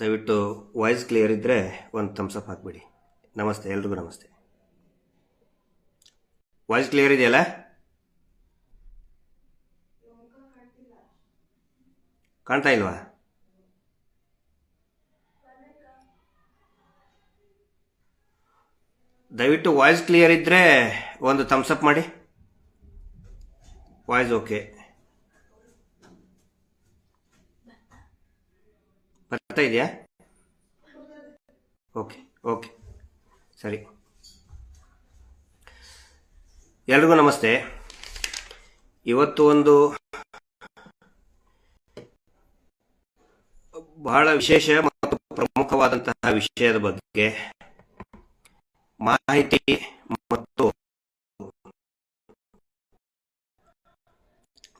ದಯವಿಟ್ಟು voice clear ಇದ್ದರೆ ಒಂದು ಥಮ್ಸಪ್ ಹಾಕ್ಬಿಡಿ. ನಮಸ್ತೆ, ಎಲ್ರಿಗೂ ನಮಸ್ತೆ. ವಾಯ್ಸ್ ಕ್ಲಿಯರ್ ಇದೆಯಲ್ಲ? ಕಾಣ್ತಾ ಇಲ್ವಾ? ದಯವಿಟ್ಟು ವಾಯ್ಸ್ ಕ್ಲಿಯರ್ ಇದ್ದರೆ ಒಂದು ಥಮ್ಸಪ್ ಮಾಡಿ. Voice okay. ಬರ್ತಾ ಇದೆಯಾ? ಓಕೆ ಓಕೆ ಸರಿ. ಎಲ್ರಿಗೂ ನಮಸ್ತೆ. ಇವತ್ತು ಒಂದು ಬಹಳ ವಿಶೇಷ ಮತ್ತು ಪ್ರಮುಖವಾದಂತಹ ವಿಷಯದ ಬಗ್ಗೆ ಮಾಹಿತಿ ಮತ್ತು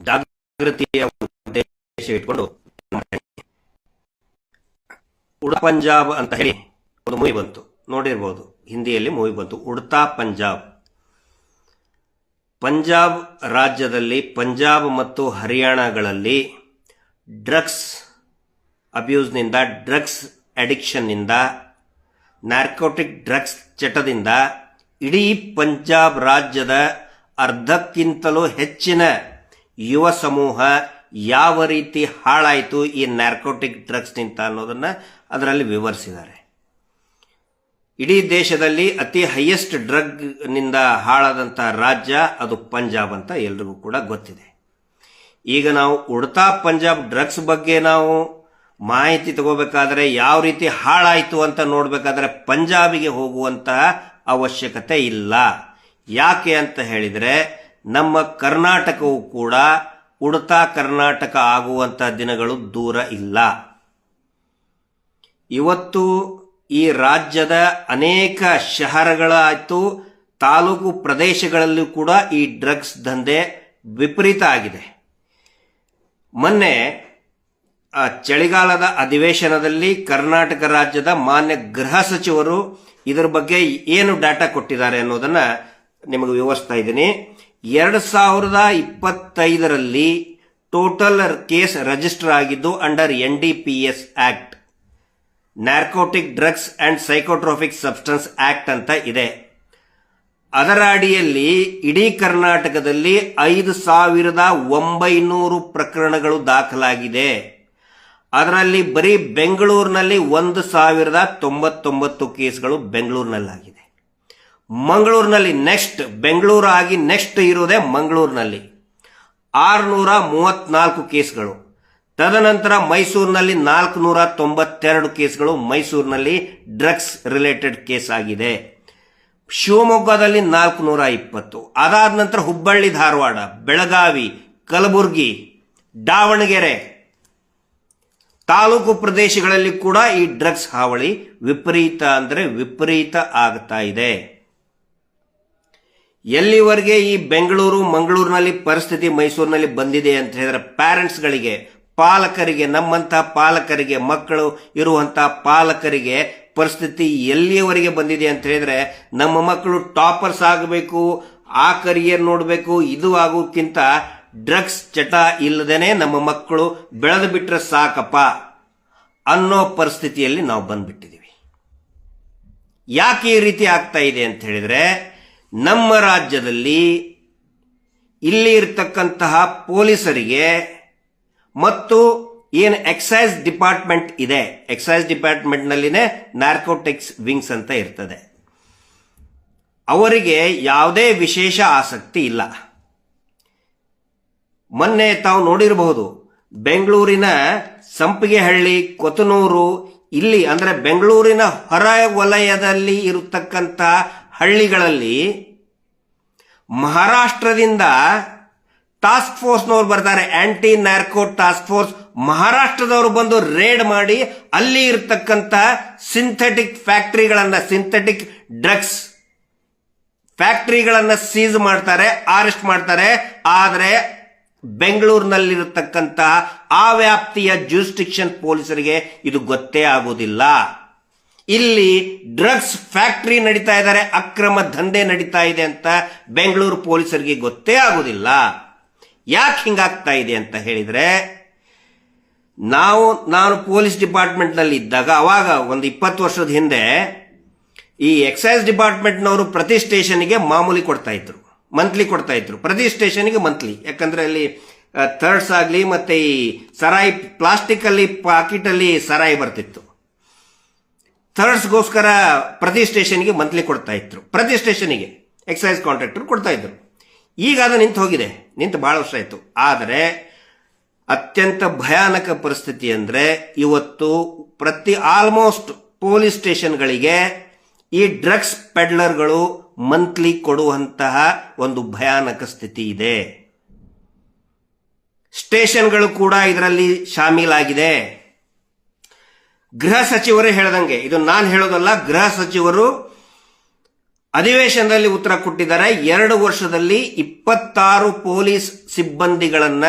ಜಾಗೃತಿಯ ಉದ್ದೇಶ ಇಟ್ಕೊಂಡು ಉಡಾ ಪಂಜಾಬ್ ಅಂತ ಹೇಳಿ ಒಂದು ಮೂವಿ ಬಂತು. ನೋಡಿರ್ಬೋದು. ಹಿಂದಿಯಲ್ಲಿ ಮೂವಿ ಬಂತು. ಉಡ್ತಾ ಪಂಜಾಬ್. ಪಂಜಾಬ್ ರಾಜ್ಯದಲ್ಲಿ ಪಂಜಾಬ್ ಮತ್ತು ಹರಿಯಾಣಗಳಲ್ಲಿ ಡ್ರಗ್ಸ್ ಅಬ್ಯೂಸ್ನಿಂದ, ಡ್ರಗ್ಸ್ ಅಡಿಕ್ಷನ್ನಿಂದ, ನಾರ್ಕೋಟಿಕ್ ಡ್ರಗ್ಸ್ ಚಟದಿಂದ ಇಡೀ ಪಂಜಾಬ್ ರಾಜ್ಯದ ಅರ್ಧಕ್ಕಿಂತಲೂ ಹೆಚ್ಚಿನ ಯುವ ಸಮೂಹ ಯಾವ ರೀತಿ ಹಾಳಾಯಿತು ಈ ನಾರ್ಕೋಟಿಕ್ ಡ್ರಗ್ಸ್ನಿಂದ ಅನ್ನೋದನ್ನು ಅದರಲ್ಲಿ ವಿವರಿಸಿದ್ದಾರೆ. ಇಡೀ ದೇಶದಲ್ಲಿ ಅತಿ ಹೈಯೆಸ್ಟ್ ಡ್ರಗ್ನಿಂದ ಹಾಳಾದಂಥ ರಾಜ್ಯ ಅದು ಪಂಜಾಬ್ ಅಂತ ಎಲ್ರಿಗೂ ಕೂಡ ಗೊತ್ತಿದೆ. ಈಗ ನಾವು ಉಡ್ತಾ ಪಂಜಾಬ್ ಡ್ರಗ್ಸ್ ಬಗ್ಗೆ ನಾವು ಮಾಹಿತಿ ತಗೋಬೇಕಾದ್ರೆ ಯಾವ ರೀತಿ ಹಾಳಾಯಿತು ಅಂತ ನೋಡಬೇಕಾದ್ರೆ ಪಂಜಾಬಿಗೆ ಹೋಗುವಂತಹ ಅವಶ್ಯಕತೆ ಇಲ್ಲ. ಯಾಕೆ ಅಂತ ಹೇಳಿದರೆ ನಮ್ಮ ಕರ್ನಾಟಕವು ಕೂಡ ಉಡ್ತಾ ಕರ್ನಾಟಕ ಆಗುವಂಥ ದಿನಗಳು ದೂರ ಇಲ್ಲ. ಇವತ್ತು ಈ ರಾಜ್ಯದ ಅನೇಕ ಶಹರಗಳಾಯಿತು, ತಾಲೂಕು ಪ್ರದೇಶಗಳಲ್ಲೂ ಕೂಡ ಈ ಡ್ರಗ್ಸ್ ದಂಧೆ ವಿಪರೀತ ಆಗಿದೆ. ಮೊನ್ನೆ ಚಳಿಗಾಲದ ಅಧಿವೇಶನದಲ್ಲಿ ಕರ್ನಾಟಕ ರಾಜ್ಯದ ಮಾನ್ಯ ಗೃಹ ಸಚಿವರು ಇದರ ಬಗ್ಗೆ ಏನು ಡಾಟಾ ಕೊಟ್ಟಿದ್ದಾರೆ ಅನ್ನೋದನ್ನ ನಿಮಗೆ ವಿವರಿಸ್ತಾ ಇದ್ದೀನಿ. ಎರಡು ಸಾವಿರದ ಇಪ್ಪತ್ತೈದರಲ್ಲಿ ಟೋಟಲ್ ಕೇಸ್ ರಿಜಿಸ್ಟರ್ ಆಗಿದ್ದು under N D P S act. Narcotic drugs and psychotropic substance act ಅಂತ ಇದೆ. ಅದರ ಅಡಿಯಲ್ಲಿ ಇಡೀ ಕರ್ನಾಟಕದಲ್ಲಿ ಐದು ಸಾವಿರದ ಒಂಬೈನೂರು ಪ್ರಕರಣಗಳು ದಾಖಲಾಗಿದೆ. ಅದರಲ್ಲಿ ಬರೀ ಬೆಂಗಳೂರಿನಲ್ಲಿ ಒಂದು ಸಾವಿರದ ತೊಂಬತ್ತೊಂಬತ್ತು ಕೇಸ್ಗಳು ಬೆಂಗಳೂರಿನಲ್ಲಾಗಿದೆ. ಮಂಗಳೂರಿನಲ್ಲಿ ನೆಕ್ಸ್ಟ್ ಬೆಂಗಳೂರು ಆಗಿ ನೆಕ್ಸ್ಟ್ ಇರೋದೇ ಮಂಗಳೂರಿನಲ್ಲಿ. ಆರುನೂರ ಮೂವತ್ನಾಲ್ಕು ಕೇಸ್ಗಳು. ತದನಂತರ ಮೈಸೂರಿನಲ್ಲಿ ನಾಲ್ಕು ನೂರ ತೊಂಬತ್ತೆರಡು ಕೇಸ್ಗಳು, ಮೈಸೂರಿನಲ್ಲಿ ಡ್ರಗ್ಸ್ ರಿಲೇಟೆಡ್ ಕೇಸ್ ಆಗಿದೆ. ಶಿವಮೊಗ್ಗದಲ್ಲಿ ನಾಲ್ಕುನೂರ ಇಪ್ಪತ್ತು ಅದಾದ ನಂತರ ಹುಬ್ಬಳ್ಳಿ, ಧಾರವಾಡ, ಬೆಳಗಾವಿ, ಕಲಬುರಗಿ, ದಾವಣಗೆರೆ ತಾಲೂಕು ಪ್ರದೇಶಗಳಲ್ಲಿ ಕೂಡ ಈ ಡ್ರಗ್ಸ್ ಹಾವಳಿ ವಿಪರೀತ ಅಂದರೆ ವಿಪರೀತ ಆಗ್ತಾ ಇದೆ. ಎಲ್ಲಿವರೆಗೆ ಈ ಬೆಂಗಳೂರು, ಮಂಗಳೂರಿನಲ್ಲಿ ಪರಿಸ್ಥಿತಿ ಮೈಸೂರಿನಲ್ಲಿ ಬಂದಿದೆ ಅಂತ ಹೇಳಿದ್ರೆ ಪ್ಯಾರೆಂಟ್ಸ್ಗಳಿಗೆ ಪಾಲಕರಿಗೆ, ನಮ್ಮಂಥ ಪಾಲಕರಿಗೆ, ಮಕ್ಕಳು ಇರುವಂಥ ಪಾಲಕರಿಗೆ ಪರಿಸ್ಥಿತಿ ಎಲ್ಲಿಯವರೆಗೆ ಬಂದಿದೆ ಅಂತ ಹೇಳಿದ್ರೆ, ನಮ್ಮ ಮಕ್ಕಳು ಟಾಪರ್ಸ್ ಆಗಬೇಕು, ಆ ಕರಿಯರ್ ನೋಡಬೇಕು, ಇದು ಆಗೋಕ್ಕಿಂತ ಡ್ರಗ್ಸ್ ಚಟ ಇಲ್ಲದೇನೆ ನಮ್ಮ ಮಕ್ಕಳು ಬೆಳೆದು ಬಿಟ್ರೆ ಸಾಕಪ್ಪ ಅನ್ನೋ ಪರಿಸ್ಥಿತಿಯಲ್ಲಿ ನಾವು ಬಂದ್ಬಿಟ್ಟಿದ್ದೀವಿ. ಯಾಕೆ ಈ ರೀತಿ ಆಗ್ತಾ ಇದೆ ಅಂತ ಹೇಳಿದ್ರೆ, ನಮ್ಮ ರಾಜ್ಯದಲ್ಲಿ ಇಲ್ಲಿ ಇರತಕ್ಕಂತಹ ಪೊಲೀಸರಿಗೆ ಮತ್ತು ಏನು ಎಕ್ಸೈಸ್ ಡಿಪಾರ್ಟ್ಮೆಂಟ್ ಇದೆ? ಎಕ್ಸೈಸ್ ಡಿಪಾರ್ಟ್ಮೆಂಟ್ನಲ್ಲಿನೇ ನಾರ್ಕೋಟಿಕ್ಸ್ ವಿಂಗ್ಸ್ ಅಂತ ಇರ್ತದೆ. ಅವರಿಗೆ ಯಾವುದೇ ವಿಶೇಷ ಆಸಕ್ತಿ ಇಲ್ಲ. ಮೊನ್ನೆ ತಾವು ನೋಡಿರಬಹುದು, ಬೆಂಗಳೂರಿನ ಸಂಪಿಗೆಹಳ್ಳಿ, ಕೊತನೂರು, ಇಲ್ಲಿ ಅಂದರೆ ಬೆಂಗಳೂರಿನ ಹೊರ ವಲಯದಲ್ಲಿ ಇರತಕ್ಕಂಥ ಹಳ್ಳಿಗಳಲ್ಲಿ ಮಹಾರಾಷ್ಟ್ರದಿಂದ ಟಾಸ್ಕ್ ಫೋರ್ಸ್ನವ್ರು ಬರ್ತಾರೆ. ಆಂಟಿ ನ್ಯಾರ್ಕೋ ಟಾಸ್ಕ್ ಫೋರ್ಸ್ ಮಹಾರಾಷ್ಟ್ರದವರು ಬಂದು ರೇಡ್ ಮಾಡಿ ಅಲ್ಲಿ ಇರತಕ್ಕಂತ ಸಿಂಥೆಟಿಕ್ ಫ್ಯಾಕ್ಟರಿಗಳನ್ನ ಸಿಂಥೆಟಿಕ್ ಡ್ರಗ್ಸ್ ಫ್ಯಾಕ್ಟರಿಗಳನ್ನ ಸೀಸ್ ಮಾಡ್ತಾರೆ ಅರೆಸ್ಟ್ ಮಾಡ್ತಾರೆ. ಆದರೆ ಬೆಂಗಳೂರಿನಲ್ಲಿರತಕ್ಕಂತ ಆ ವ್ಯಾಪ್ತಿಯ ಜ್ಯೂಸ್ಟಿಕ್ಷನ್ ಪೊಲೀಸರಿಗೆ ಇದು ಗೊತ್ತೇ ಆಗುವುದಿಲ್ಲ ಇಲ್ಲಿ ಡ್ರಗ್ಸ್ ಫ್ಯಾಕ್ಟರಿ ನಡೀತಾ ಇದ್ದಾರೆ, ಅಕ್ರಮ ದಂಧೆ ನಡೀತಾ ಇದೆ ಅಂತ ಬೆಂಗಳೂರು ಪೊಲೀಸರಿಗೆ ಗೊತ್ತೇ ಆಗುದಿಲ್ಲ. ಯಾಕೆ ಹಿಂಗಾಗ್ತಾ ಇದೆ ಅಂತ ಹೇಳಿದ್ರೆ, ನಾವು, ನಾನು ಪೊಲೀಸ್ ಡಿಪಾರ್ಟ್ಮೆಂಟ್ನಲ್ಲಿ ಇದ್ದಾಗ, ಅವಾಗ ಒಂದು ಇಪ್ಪತ್ತು ವರ್ಷದ ಹಿಂದೆ, ಈ ಎಕ್ಸೈಸ್ ಡಿಪಾರ್ಟ್ಮೆಂಟ್ನವರು ಪ್ರತಿ ಸ್ಟೇಷನ್ಗೆ ಮಾಮೂಲಿ ಕೊಡ್ತಾ ಇದ್ರು. ಮಂತ್ಲಿ ಕೊಡ್ತಾ ಇದ್ರು. ಪ್ರತಿ ಸ್ಟೇಷನ್ಗೆ ಮಂತ್ಲಿ. ಯಾಕಂದ್ರೆ ಅಲ್ಲಿ ಥರ್ಡ್ಸ್ ಆಗಲಿ, ಮತ್ತೆ ಈ ಸರಾಯಿ ಪ್ಲಾಸ್ಟಿಕ್ ಅಲ್ಲಿ ಪಾಕಿಟ್ ಅಲ್ಲಿ ಸರಾಯಿ ಬರ್ತಿತ್ತು. ಥರ್ಡ್ಸ್ಗೋಸ್ಕರ ಪ್ರತಿ ಸ್ಟೇಷನ್ಗೆ ಮಂತ್ಲಿ ಕೊಡ್ತಾ ಇದ್ರು. ಪ್ರತಿ ಸ್ಟೇಷನ್ಗೆ ಎಕ್ಸೈಸ್ ಕಾಂಟ್ರಾಕ್ಟರ್ ಕೊಡ್ತಾ ಇದ್ರು. ಈಗ ಅದು ನಿಂತು ಹೋಗಿದೆ. ನಿಂತು ಬಹಳ ವರ್ಷ ಆಯಿತು. ಆದರೆ ಅತ್ಯಂತ ಭಯಾನಕ ಪರಿಸ್ಥಿತಿ ಅಂದರೆ ಇವತ್ತು ಪ್ರತಿ ಆಲ್ಮೋಸ್ಟ್ ಪೊಲೀಸ್ ಸ್ಟೇಷನ್ಗಳಿಗೆ ಈ ಡ್ರಗ್ಸ್ ಪೆಡ್ಲರ್ಗಳು ಮಂತ್ಲಿ ಕೊಡುವಂತಹ ಒಂದು ಭಯಾನಕ ಸ್ಥಿತಿ ಇದೆ. ಸ್ಟೇಷನ್ಗಳು ಕೂಡ ಇದರಲ್ಲಿ ಶಾಮೀಲಾಗಿದೆ. ಗೃಹ ಸಚಿವರೇ ಹೇಳ್ದಂಗೆ, ಇದು ನಾನು ಹೇಳೋದಲ್ಲ, ಗೃಹ ಸಚಿವರು ಅಧಿವೇಶನದಲ್ಲಿ ಉತ್ತರ ಕೊಟ್ಟಿದ್ದಾರೆ. ಎರಡು ವರ್ಷದಲ್ಲಿ ಇಪ್ಪತ್ತಾರು ಪೊಲೀಸ್ ಸಿಬ್ಬಂದಿಗಳನ್ನ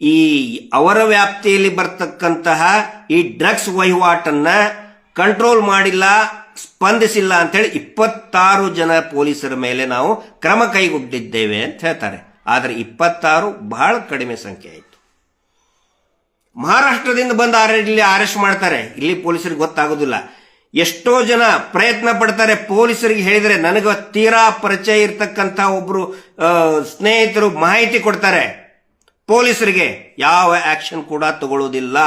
ಈ ಅವರ ವ್ಯಾಪ್ತಿಯಲ್ಲಿ ಬರ್ತಕ್ಕಂತಹ ಈ ಡ್ರಗ್ಸ್ ವಹಿವಾಟನ್ನ ಕಂಟ್ರೋಲ್ ಮಾಡಿಲ್ಲ, ಸ್ಪಂದಿಸಿಲ್ಲ ಅಂತೇಳಿ ಇಪ್ಪತ್ತಾರು ಜನ ಪೊಲೀಸರ ಮೇಲೆ ನಾವು ಕ್ರಮ ಕೈಗೊಂಡಿದ್ದೇವೆ ಅಂತ ಹೇಳ್ತಾರೆ. ಆದರೆ ಇಪ್ಪತ್ತಾರು ಬಹಳ ಕಡಿಮೆ ಸಂಖ್ಯೆ ಆಯಿತು. ಮಹಾರಾಷ್ಟ್ರದಿಂದ ಬಂದು ಇಲ್ಲಿ ಅರೆಸ್ಟ್ ಮಾಡ್ತಾರೆ. ಇಲ್ಲಿ ಪೊಲೀಸರಿಗೆ ಗೊತ್ತಾಗೋದಿಲ್ಲ. ಎಷ್ಟೋ ಜನ ಪ್ರಯತ್ನ ಪಡ್ತಾರೆ ಪೊಲೀಸರಿಗೆ ಹೇಳಿದರೆ ನನಗೆ ತೀರಾ ಪರಿಚಯ ಇರ್ತಕ್ಕಂಥ ಒಬ್ರು ಸ್ನೇಹಿತರು ಮಾಹಿತಿ ಕೊಡ್ತಾರೆ. ಪೊಲೀಸರಿಗೆ ಯಾವ ಆಕ್ಷನ್ ಕೂಡ ತಗೊಳ್ಳೋದಿಲ್ಲ.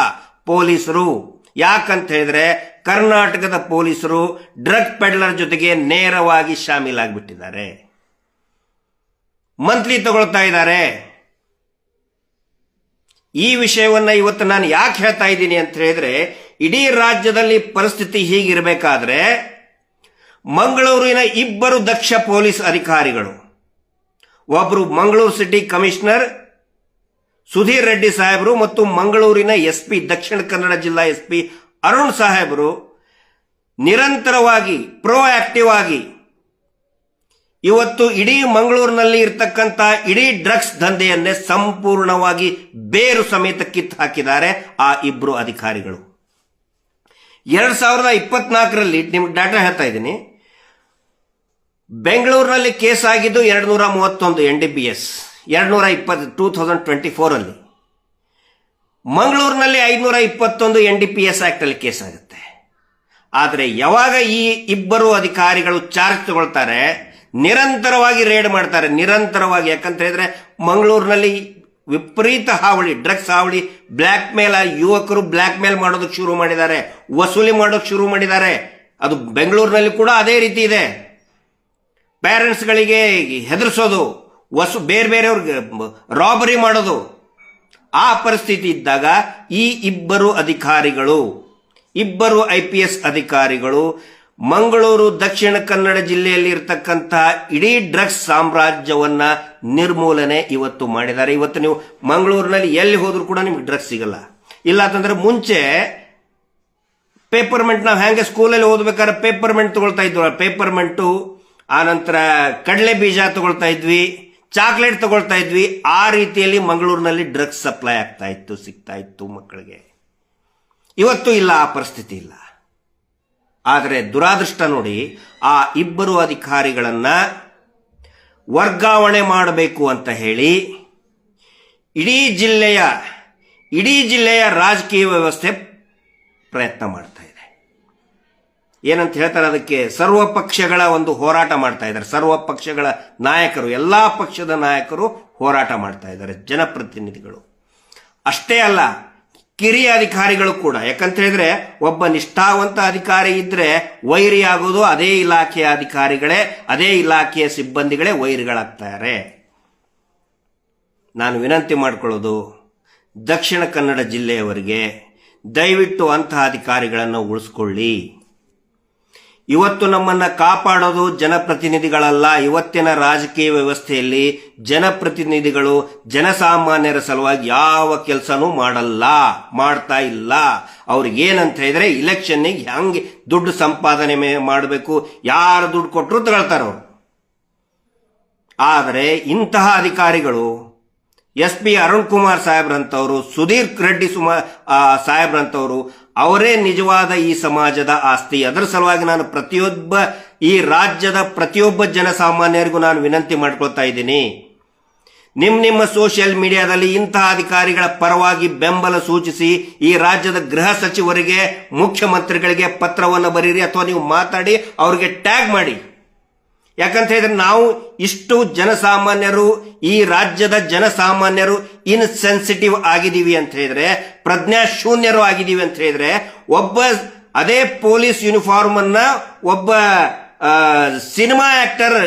ಪೊಲೀಸರು, ಯಾಕಂತ ಹೇಳಿದ್ರೆ ಕರ್ನಾಟಕದ ಪೊಲೀಸರು ಡ್ರಗ್ ಪೆಡ್ಲರ್ ಜೊತೆಗೆ ನೇರವಾಗಿ ಶಾಮೀಲಾಗ್ಬಿಟ್ಟಿದ್ದಾರೆ. ಮಂತ್ಲಿ ತಗೊಳ್ತಾ ಇದ್ದಾರೆ. ಈ ವಿಷಯವನ್ನ ಇವತ್ತು ನಾನು ಯಾಕೆ ಹೇಳ್ತಾ ಇದ್ದೀನಿ ಅಂತ ಹೇಳಿದ್ರೆ ಇಡೀ ರಾಜ್ಯದಲ್ಲಿ ಪರಿಸ್ಥಿತಿ ಹೀಗಿರಬೇಕಾದ್ರೆ ಮಂಗಳೂರಿನ ಇಬ್ಬರು ದಕ್ಷ ಪೊಲೀಸ್ ಅಧಿಕಾರಿಗಳು ಒಬ್ಬರು ಮಂಗಳೂರು ಸಿಟಿ ಕಮಿಷನರ್ ಸುಧೀರ್ ರೆಡ್ಡಿ ಸಾಹೇಬರು ಮತ್ತು ಮಂಗಳೂರಿನ ಎಸ್ ಪಿ ದಕ್ಷಿಣ ಕನ್ನಡ ಜಿಲ್ಲಾ ಎಸ್ ಪಿ ಅರುಣ್ ಸಾಹೇಬರು ನಿರಂತರವಾಗಿ ಪ್ರೋ ಆಕ್ಟಿವ್ ಆಗಿ ಇವತ್ತು ಇಡೀ ಮಂಗಳೂರಿನಲ್ಲಿ ಇರತಕ್ಕಂಥ ಇಡೀ ಡ್ರಗ್ಸ್ ದಂಧೆಯನ್ನೇ ಸಂಪೂರ್ಣವಾಗಿ ಬೇರು ಸಮೇತ ಕಿತ್ತು ಹಾಕಿದ್ದಾರೆ ಆ ಇಬ್ರು ಅಧಿಕಾರಿಗಳು. ಎರಡ್ ಸಾವಿರದ ಇಪ್ಪತ್ನಾಲ್ಕರಲ್ಲಿ ನಿಮ್ಗೆ ಡಾಟಾ ಹೇಳ್ತಾ ಇದ್ದೀನಿ. ಬೆಂಗಳೂರಿನಲ್ಲಿ ಕೇಸ್ ಆಗಿದ್ದು ಎರಡು ನೂರ ಮೂವತ್ತೊಂದು ಎನ್ ಡಿ ಬಿ ಎಸ್ ಎರಡು ನೂರ ಇಪ್ಪತ್ತು ಟೂ ತೌಸಂಡ್ ಟ್ವೆಂಟಿ ಫೋರಲ್ಲಿ ಮಂಗಳೂರಿನಲ್ಲಿ ಐದುನೂರ ಇಪ್ಪತ್ತೊಂದು ಎನ್ ಡಿ ಪಿ ಎಸ್ ಆಕ್ಟಲ್ಲಿ ಕೇಸ್ ಆಗುತ್ತೆ. ಆದರೆ ಯಾವಾಗ ಈ ಇಬ್ಬರು ಅಧಿಕಾರಿಗಳು ಚಾರ್ಜ್ ತಗೊಳ್ತಾರೆ, ನಿರಂತರವಾಗಿ ರೇಡ್ ಮಾಡ್ತಾರೆ, ನಿರಂತರವಾಗಿ ಯಾಕಂತ ಹೇಳಿದ್ರೆ ಮಂಗಳೂರಿನಲ್ಲಿ ವಿಪರೀತ ಹಾವಳಿ, ಡ್ರಗ್ಸ್ ಹಾವಳಿ ಬ್ಲ್ಯಾಕ್ ಮೇಲ್ ಯುವಕರು ಬ್ಲ್ಯಾಕ್ ಮೇಲ್ ಮಾಡೋದಕ್ಕೆ ಶುರು ಮಾಡಿದ್ದಾರೆ, ವಸೂಲಿ ಮಾಡೋಕೆ ಶುರು ಮಾಡಿದ್ದಾರೆ. ಅದು ಬೆಂಗಳೂರಿನಲ್ಲಿ ಕೂಡ ಅದೇ ರೀತಿ ಇದೆ. ಪೇರೆಂಟ್ಸ್ಗಳಿಗೆ ಹೆದರಿಸೋದು, ವಸು, ಬೇರೆ ಬೇರೆಯವ್ರಿಗೆ ರಾಬರಿ ಮಾಡೋದು. ಆ ಪರಿಸ್ಥಿತಿ ಇದ್ದಾಗ ಈ ಇಬ್ಬರು ಅಧಿಕಾರಿಗಳು, ಇಬ್ಬರು ಐ ಪಿ ಎಸ್ ಅಧಿಕಾರಿಗಳು ಮಂಗಳೂರು, ದಕ್ಷಿಣ ಕನ್ನಡ ಜಿಲ್ಲೆಯಲ್ಲಿ ಇರತಕ್ಕಂತಹ ಇಡೀ ಡ್ರಗ್ಸ್ ಸಾಮ್ರಾಜ್ಯವನ್ನ ನಿರ್ಮೂಲನೆ ಇವತ್ತು ಮಾಡಿದ್ದಾರೆ. ಇವತ್ತು ನೀವು ಮಂಗಳೂರಿನಲ್ಲಿ ಎಲ್ಲಿ ಹೋದ್ರೂ ಕೂಡ ನಿಮ್ಗೆ ಡ್ರಗ್ಸ್ ಸಿಗಲ್ಲ. ಇಲ್ಲ ಅಂತಂದ್ರೆ ಮುಂಚೆ ಪೇಪರ್ಮೆಂಟ್ ನಾವು ಹೆಂಗೆ ಸ್ಕೂಲಲ್ಲಿ ಓದ್ಬೇಕಾದ್ರೆ ಪೇಪರ್ಮೆಂಟ್ ತಗೊಳ್ತಾ ಇದ್ವಿ ಪೇಪರ್ಮೆಂಟು ಆ ನಂತರ ಕಡಲೆ ಬೀಜ ತಗೊಳ್ತಾ ಇದ್ವಿ ಚಾಕ್ಲೇಟ್ ತಗೊಳ್ತಾ ಇದ್ವಿ. ಆ ರೀತಿಯಲ್ಲಿ ಮಂಗಳೂರಿನಲ್ಲಿ ಡ್ರಗ್ಸ್ ಸಪ್ಲೈ ಆಗ್ತಾ ಇತ್ತು, ಸಿಗ್ತಾ ಇತ್ತು ಮಕ್ಕಳಿಗೆ. ಇವತ್ತು ಇಲ್ಲ, ಆ ಪರಿಸ್ಥಿತಿ ಇಲ್ಲ. ಆದರೆ ದುರಾದೃಷ್ಟ ನೋಡಿ, ಆ ಇಬ್ಬರು ಅಧಿಕಾರಿಗಳನ್ನ ವರ್ಗಾವಣೆ ಮಾಡಬೇಕು ಅಂತ ಹೇಳಿ, ಇಡೀ ಜಿಲ್ಲೆಯ ಇಡೀ ಜಿಲ್ಲೆಯ ರಾಜಕೀಯ ವ್ಯವಸ್ಥೆ ಪ್ರಯತ್ನ ಮಾಡ್ತಾ ಇದೆ. ಏನಂತ ಹೇಳ್ತಾರೆ, ಅದಕ್ಕೆ ಸರ್ವ ಪಕ್ಷಗಳ ಒಂದು ಹೋರಾಟ ಮಾಡ್ತಾ ಇದ್ದಾರೆ. ಸರ್ವ ಪಕ್ಷಗಳ ನಾಯಕರು, ಎಲ್ಲಾ ಪಕ್ಷದ ನಾಯಕರು ಹೋರಾಟ ಮಾಡ್ತಾ ಇದ್ದಾರೆ, ಜನಪ್ರತಿನಿಧಿಗಳು. ಅಷ್ಟೇ ಅಲ್ಲ ಕಿರಿಯ ಅಧಿಕಾರಿಗಳು ಕೂಡ. ಯಾಕಂತ ಹೇಳಿದ್ರೆ, ಒಬ್ಬ ನಿಷ್ಠಾವಂತ ಅಧಿಕಾರಿ ಇದ್ರೆ ವೈರಿ ಆಗೋದು ಅದೇ ಇಲಾಖೆಯ ಅಧಿಕಾರಿಗಳೇ, ಅದೇ ಇಲಾಖೆಯ ಸಿಬ್ಬಂದಿಗಳೇ ವೈರಿಗಳಾಗ್ತಾರೆ. ನಾನು ವಿನಂತಿ ಮಾಡಿಕೊಳ್ಳೋದು, ದಕ್ಷಿಣ ಕನ್ನಡ ಜಿಲ್ಲೆಯವರಿಗೆ ದಯವಿಟ್ಟು ಅಂತಹ ಅಧಿಕಾರಿಗಳನ್ನು ಉಳಿಸ್ಕೊಳ್ಳಿ. ಇವತ್ತು ನಮ್ಮನ್ನ ಕಾಪಾಡೋದು ಜನಪ್ರತಿನಿಧಿಗಳಲ್ಲ. ಇವತ್ತಿನ ರಾಜಕೀಯ ವ್ಯವಸ್ಥೆಯಲ್ಲಿ ಜನಪ್ರತಿನಿಧಿಗಳು, ಜನಸಾಮಾನ್ಯರ ಸಲುವಾಗಿ ಯಾವ ಕೆಲಸನೂ ಮಾಡಲ್ಲ, ಮಾಡ್ತಾ ಇಲ್ಲ. ಅವ್ರಿಗೆ ಏನಂತ ಹೇಳಿದ್ರೆ ಇಲೆಕ್ಷನ್ನಿಗೆ ಹೆಂಗೆ ದುಡ್ಡು ಸಂಪಾದನೆ ಮಾಡಬೇಕು, ಯಾರು ದುಡ್ಡು ಕೊಟ್ಟರು ತಗೊಳ್ತಾರೋ ಆದರೆ ಇಂತಹ ಅಧಿಕಾರಿಗಳು, ಎಸ್ ಪಿ ಅರುಣ್ ಕುಮಾರ್ ಸಾಹೇಬ್ರಂತವರು, ಸುಧೀರ್ ರೆಡ್ಡಿ ಸುಮಾ ಸಾಹೇಬ್ರಂಥವರು ಅವರೇ ನಿಜವಾದ ಈ ಸಮಾಜದ ಆಸ್ತಿ. ಅದರ ಸಲುವಾಗಿ ನಾನು ಪ್ರತಿಯೊಬ್ಬ, ಈ ರಾಜ್ಯದ ಪ್ರತಿಯೊಬ್ಬ ಜನಸಾಮಾನ್ಯರಿಗೂ ನಾನು ವಿನಂತಿ ಮಾಡ್ಕೊಳ್ತಾ ಇದ್ದೀನಿ. ನಿಮ್ಮ ನಿಮ್ಮ ಸೋಷಿಯಲ್ ಮೀಡಿಯಾದಲ್ಲಿ ಇಂತಹ ಅಧಿಕಾರಿಗಳ ಪರವಾಗಿ ಬೆಂಬಲ ಸೂಚಿಸಿ, ಈ ರಾಜ್ಯದ ಗೃಹ ಸಚಿವರಿಗೆ, ಮುಖ್ಯಮಂತ್ರಿಗಳಿಗೆ ಪತ್ರವನ್ನು ಬರೀರಿ ಅಥವಾ ನೀವು ಮಾತಾಡಿ, ಅವರಿಗೆ ಟ್ಯಾಗ್ ಮಾಡಿ. ಯಾಕಂತ ಹೇಳಿದ್ರೆ ನಾವು ಇಷ್ಟು ಜನಸಾಮಾನ್ಯರು, ಈ ರಾಜ್ಯದ ಜನಸಾಮಾನ್ಯರು ಇನ್ಸೆನ್ಸಿಟಿವ್ ಆಗಿದ್ದೀವಿ ಅಂತ ಹೇಳಿದ್ರೆ ಪ್ರಜ್ಞಾ ಶೂನ್ಯರು ಆಗಿದ್ದೀವಿ ಅಂತ ಹೇಳಿದ್ರೆ, ಒಬ್ಬ ಅದೇ ಪೊಲೀಸ್ ಯೂನಿಫಾರ್ಮ್ ಅನ್ನ ಒಬ್ಬ ಸಿನಿಮಾ ಆಕ್ಟರ್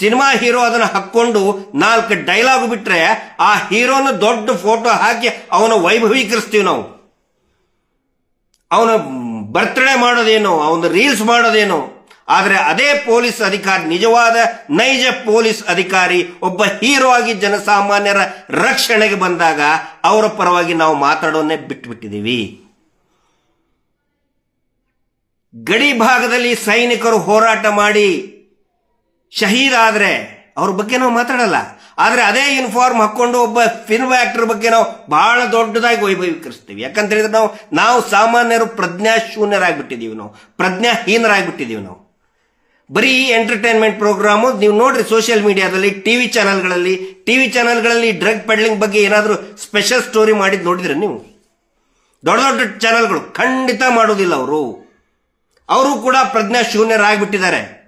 ಸಿನಿಮಾ ಹೀರೋ ಅದನ್ನ ಹಾಕೊಂಡು ನಾಲ್ಕು ಡೈಲಾಗ್ ಬಿಟ್ರೆ ಆ ಹೀರೋನ ದೊಡ್ಡ ಫೋಟೋ ಹಾಕಿ ಅವನ ವೈಭವೀಕರಿಸ್ತೀವಿ ನಾವು. ಅವನ ಬರ್ತ್ಡೇ ಮಾಡೋದೇನು, ಅವನ ರೀಲ್ಸ್ ಮಾಡೋದೇನು ಆದರೆ ಅದೇ ಪೊಲೀಸ್ ಅಧಿಕಾರಿ, ನಿಜವಾದ ನೈಜ ಪೊಲೀಸ್ ಅಧಿಕಾರಿ, ಒಬ್ಬ ಹೀರೋ ಆಗಿ ಜನಸಾಮಾನ್ಯರ ರಕ್ಷಣೆಗೆ ಬಂದಾಗ ಅವರ ಪರವಾಗಿ ನಾವು ಮಾತಾಡೋನ್ನೇ ಬಿಟ್ಟುಬಿಟ್ಟಿದ್ದೀವಿ ಗಡಿ ಭಾಗದಲ್ಲಿ ಸೈನಿಕರು ಹೋರಾಟ ಮಾಡಿ ಶಹೀದ್ ಆದರೆ ಅವ್ರ ಬಗ್ಗೆ ನಾವು ಮಾತಾಡಲ್ಲ. ಆದರೆ ಅದೇ ಯೂನಿಫಾರ್ಮ್ ಹಾಕೊಂಡು ಒಬ್ಬ ಫಿಲ್ಮ್ ಆಕ್ಟರ್ ಬಗ್ಗೆ ನಾವು ಬಹಳ ದೊಡ್ಡದಾಗಿ ವೈಭವೀಕರಿಸ್ತೀವಿ. ಯಾಕಂತ ಹೇಳಿದ್ರೆ ನಾವು ನಾವು ಸಾಮಾನ್ಯರು ಪ್ರಜ್ಞಾಶೂನ್ಯರಾಗಿಬಿಟ್ಟಿದ್ದೀವಿ ನಾವು. ಪ್ರಜ್ಞಾಹೀನರಾಗಿಬಿಟ್ಟಿದ್ದೀವಿ ನಾವು. ಬರೀ ಎಂಟರ್ಟೈನ್ಮೆಂಟ್ ಪ್ರೋಗ್ರಾಮು ನೀವು ನೋಡ್ರಿ ಸೋಷಿಯಲ್ ಮೀಡಿಯಾದಲ್ಲಿ ಟಿವಿ ಟಿ ಟಿವಿ ಚಾನಲ್ಗಳಲ್ಲಿ ಡ್ರಗ್ ಪೆಡ್ಲಿಂಗ್ ಬಗ್ಗೆ ಏನಾದರೂ ಸ್ಪೆಷಲ್ ಸ್ಟೋರಿ ಮಾಡಿದ್ ನೋಡಿದ್ರೆ ನೀವು? ದೊಡ್ಡ ದೊಡ್ಡ ಚಾನಲ್ಗಳು ಖಂಡಿತ ಮಾಡೋದಿಲ್ಲ ಅವರು. ಅವರು ಕೂಡ ಪ್ರಜ್ಞಾ ಶೂನ್ಯರಾಗಿಬಿಟ್ಟಿದ್ದಾರೆ.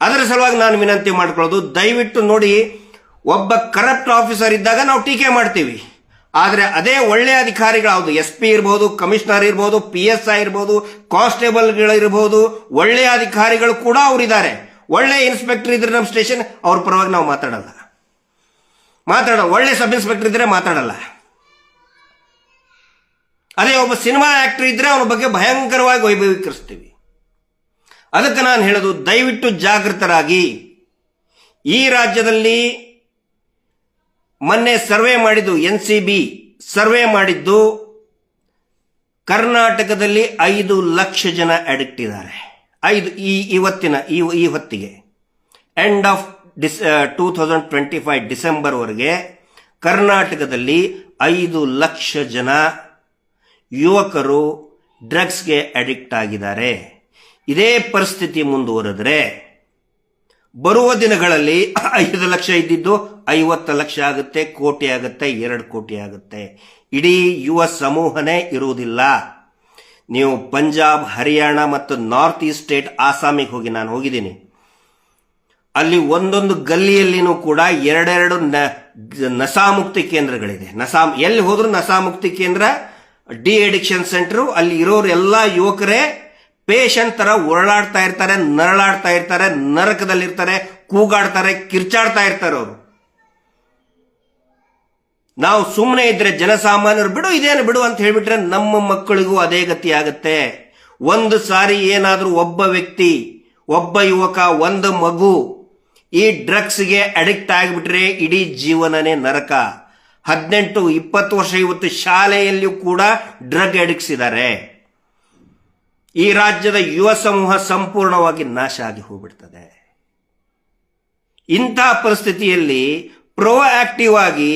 ಅದರ ಸಲುವಾಗಿ ನಾನು ವಿನಂತಿ ಮಾಡ್ಕೊಳ್ಳೋದು, ದಯವಿಟ್ಟು ನೋಡಿ, ಒಬ್ಬ ಕರಪ್ಟ್ ಆಫೀಸರ್ ಇದ್ದಾಗ ನಾವು ಟೀಕೆ ಮಾಡ್ತೀವಿ. ಆದರೆ ಅದೇ ಒಳ್ಳೆಯ ಅಧಿಕಾರಿಗಳು ಎಸ್ ಪಿ ಇರ್ಬೋದು, ಕಮಿಷನರ್ ಇರ್ಬೋದು, ಪಿ ಎಸ್ ಐ ಇರ್ಬೋದು, ಕಾನ್ಸ್ಟೇಬಲ್ಗಳಿರ್ಬೋದು ಒಳ್ಳೆಯ ಅಧಿಕಾರಿಗಳು ಕೂಡ ಅವರಿದ್ದಾರೆ. ಒಳ್ಳೆ ಇನ್ಸ್ಪೆಕ್ಟರ್ ಇದ್ರೆ ನಮ್ಮ ಸ್ಟೇಷನ್, ಅವ್ರ ಪರವಾಗಿ ನಾವು ಮಾತಾಡಲ್ಲ. ಮಾತಾಡ ಒಳ್ಳೆ ಸಬ್ ಇನ್ಸ್ಪೆಕ್ಟರ್ ಇದ್ರೆ ಮಾತಾಡಲ್ಲ. ಅದೇ ಒಬ್ಬ ಸಿನಿಮಾ ಆಕ್ಟರ್ ಇದ್ರೆ ಅವನ ಬಗ್ಗೆ ಭಯಂಕರವಾಗಿ ವೈಭವೀಕರಿಸ್ತೀವಿ. ಅದಕ್ಕೆ ನಾನು ಹೇಳೋದು, ದಯವಿಟ್ಟು ಜಾಗೃತರಾಗಿ. ಈ ರಾಜ್ಯದಲ್ಲಿ ಮೊನ್ನೆ ಸರ್ವೆ ಮಾಡಿದ್ದು ಎನ್ ಸಿ ಬಿ. ಸರ್ವೆ ಮಾಡಿದ್ದು ಕರ್ನಾಟಕದಲ್ಲಿ ಐದು ಲಕ್ಷ ಜನ ಅಡಿಕ್ಟ್ ಇದ್ದಾರೆ. ಐದು, ಈ ಇವತ್ತಿನ, ಈ ಈ ಹೊತ್ತಿಗೆ. End of this two thousand twenty five ಡಿಸೆಂಬರ್ವರೆಗೆ ಕರ್ನಾಟಕದಲ್ಲಿ ಐದು ಲಕ್ಷ ಜನ ಯುವಕರು ಡ್ರಗ್ಸ್ಗೆ ಅಡಿಕ್ಟ್ ಆಗಿದ್ದಾರೆ. ಇದೇ ಪರಿಸ್ಥಿತಿ ಮುಂದುವರೆದ್ರೆ ಬರುವ ದಿನಗಳಲ್ಲಿ ಐದು ಲಕ್ಷ ಇದ್ದಿದ್ದು ಐವತ್ತು ಲಕ್ಷ ಆಗುತ್ತೆ, ಕೋಟಿ ಆಗುತ್ತೆ, ಎರಡು ಕೋಟಿ ಆಗುತ್ತೆ. ಇಡೀ ಯುವ ಸಮೂಹನೇ ಇರುವುದಿಲ್ಲ. ನೀವು ಪಂಜಾಬ್, ಹರಿಯಾಣ ಮತ್ತು ನಾರ್ತ್ ಈಸ್ಟ್ ಸ್ಟೇಟ್ ಆಸಾಮಿಗೆ ಹೋಗಿ ನಾನು ಹೋಗಿದ್ದೀನಿ. ಅಲ್ಲಿ ಒಂದೊಂದು ಗಲ್ಲಿಯಲ್ಲಿನೂ ಕೂಡ ಎರಡೆರಡು ನಸಾಮುಕ್ತಿ ಕೇಂದ್ರಗಳಿದೆ. ನಸಾ, ಎಲ್ಲಿ ಹೋದ್ರು ನಸಾಮುಕ್ತಿ ಕೇಂದ್ರ ಡಿ ಅಡಿಕ್ಷನ್ ಸೆಂಟರ್, ಅಲ್ಲಿ ಇರೋರು ಎಲ್ಲ ಯುವಕರೇ ಪೇಷಂಟ್ ತರ ಉರುಳಾಡ್ತಾ ಇರ್ತಾರೆ, ನರಳಾಡ್ತಾ ಇರ್ತಾರೆ, ನರಕದಲ್ಲಿರ್ತಾರೆ, ಕೂಗಾಡ್ತಾರೆ, ಕಿರ್ಚಾಡ್ತಾ ಇರ್ತಾರೆ ಅವರು. ನಾವು ಸುಮ್ಮನೆ ಇದ್ರೆ ಜನಸಾಮಾನ್ಯರು ಬಿಡು, ಇದೇನು ಬಿಡು ಅಂತ ಹೇಳಿಬಿಟ್ರೆ ನಮ್ಮ ಮಕ್ಕಳಿಗೂ ಅದೇ ಗತಿ ಆಗುತ್ತೆ. ಒಂದು ಸಾರಿ ಏನಾದ್ರೂ ಒಬ್ಬ ವ್ಯಕ್ತಿ, ಒಬ್ಬ ಯುವಕ, ಒಂದು ಮಗು ಈ ಡ್ರಗ್ಸ್ಗೆ ಅಡಿಕ್ಟ್ ಆಗಿಬಿಟ್ರೆ ಇಡೀ ಜೀವನನೇ ನರಕ. ಹದಿನೆಂಟು, ಇಪ್ಪತ್ತು ವರ್ಷ ಇವತ್ತು ಶಾಲೆಯಲ್ಲಿಯೂ ಕೂಡ ಡ್ರಗ್ ಅಡಿಕ್ಸಿದ್ದಾರೆ ಈ ರಾಜ್ಯದ ಯುವ ಸಮೂಹ ಸಂಪೂರ್ಣವಾಗಿ ನಾಶ ಆಗಿ ಹೋಗ್ಬಿಡ್ತದೆ. ಇಂಥ ಪರಿಸ್ಥಿತಿಯಲ್ಲಿ ಪ್ರೋ ಆಕ್ಟಿವ್ ಆಗಿ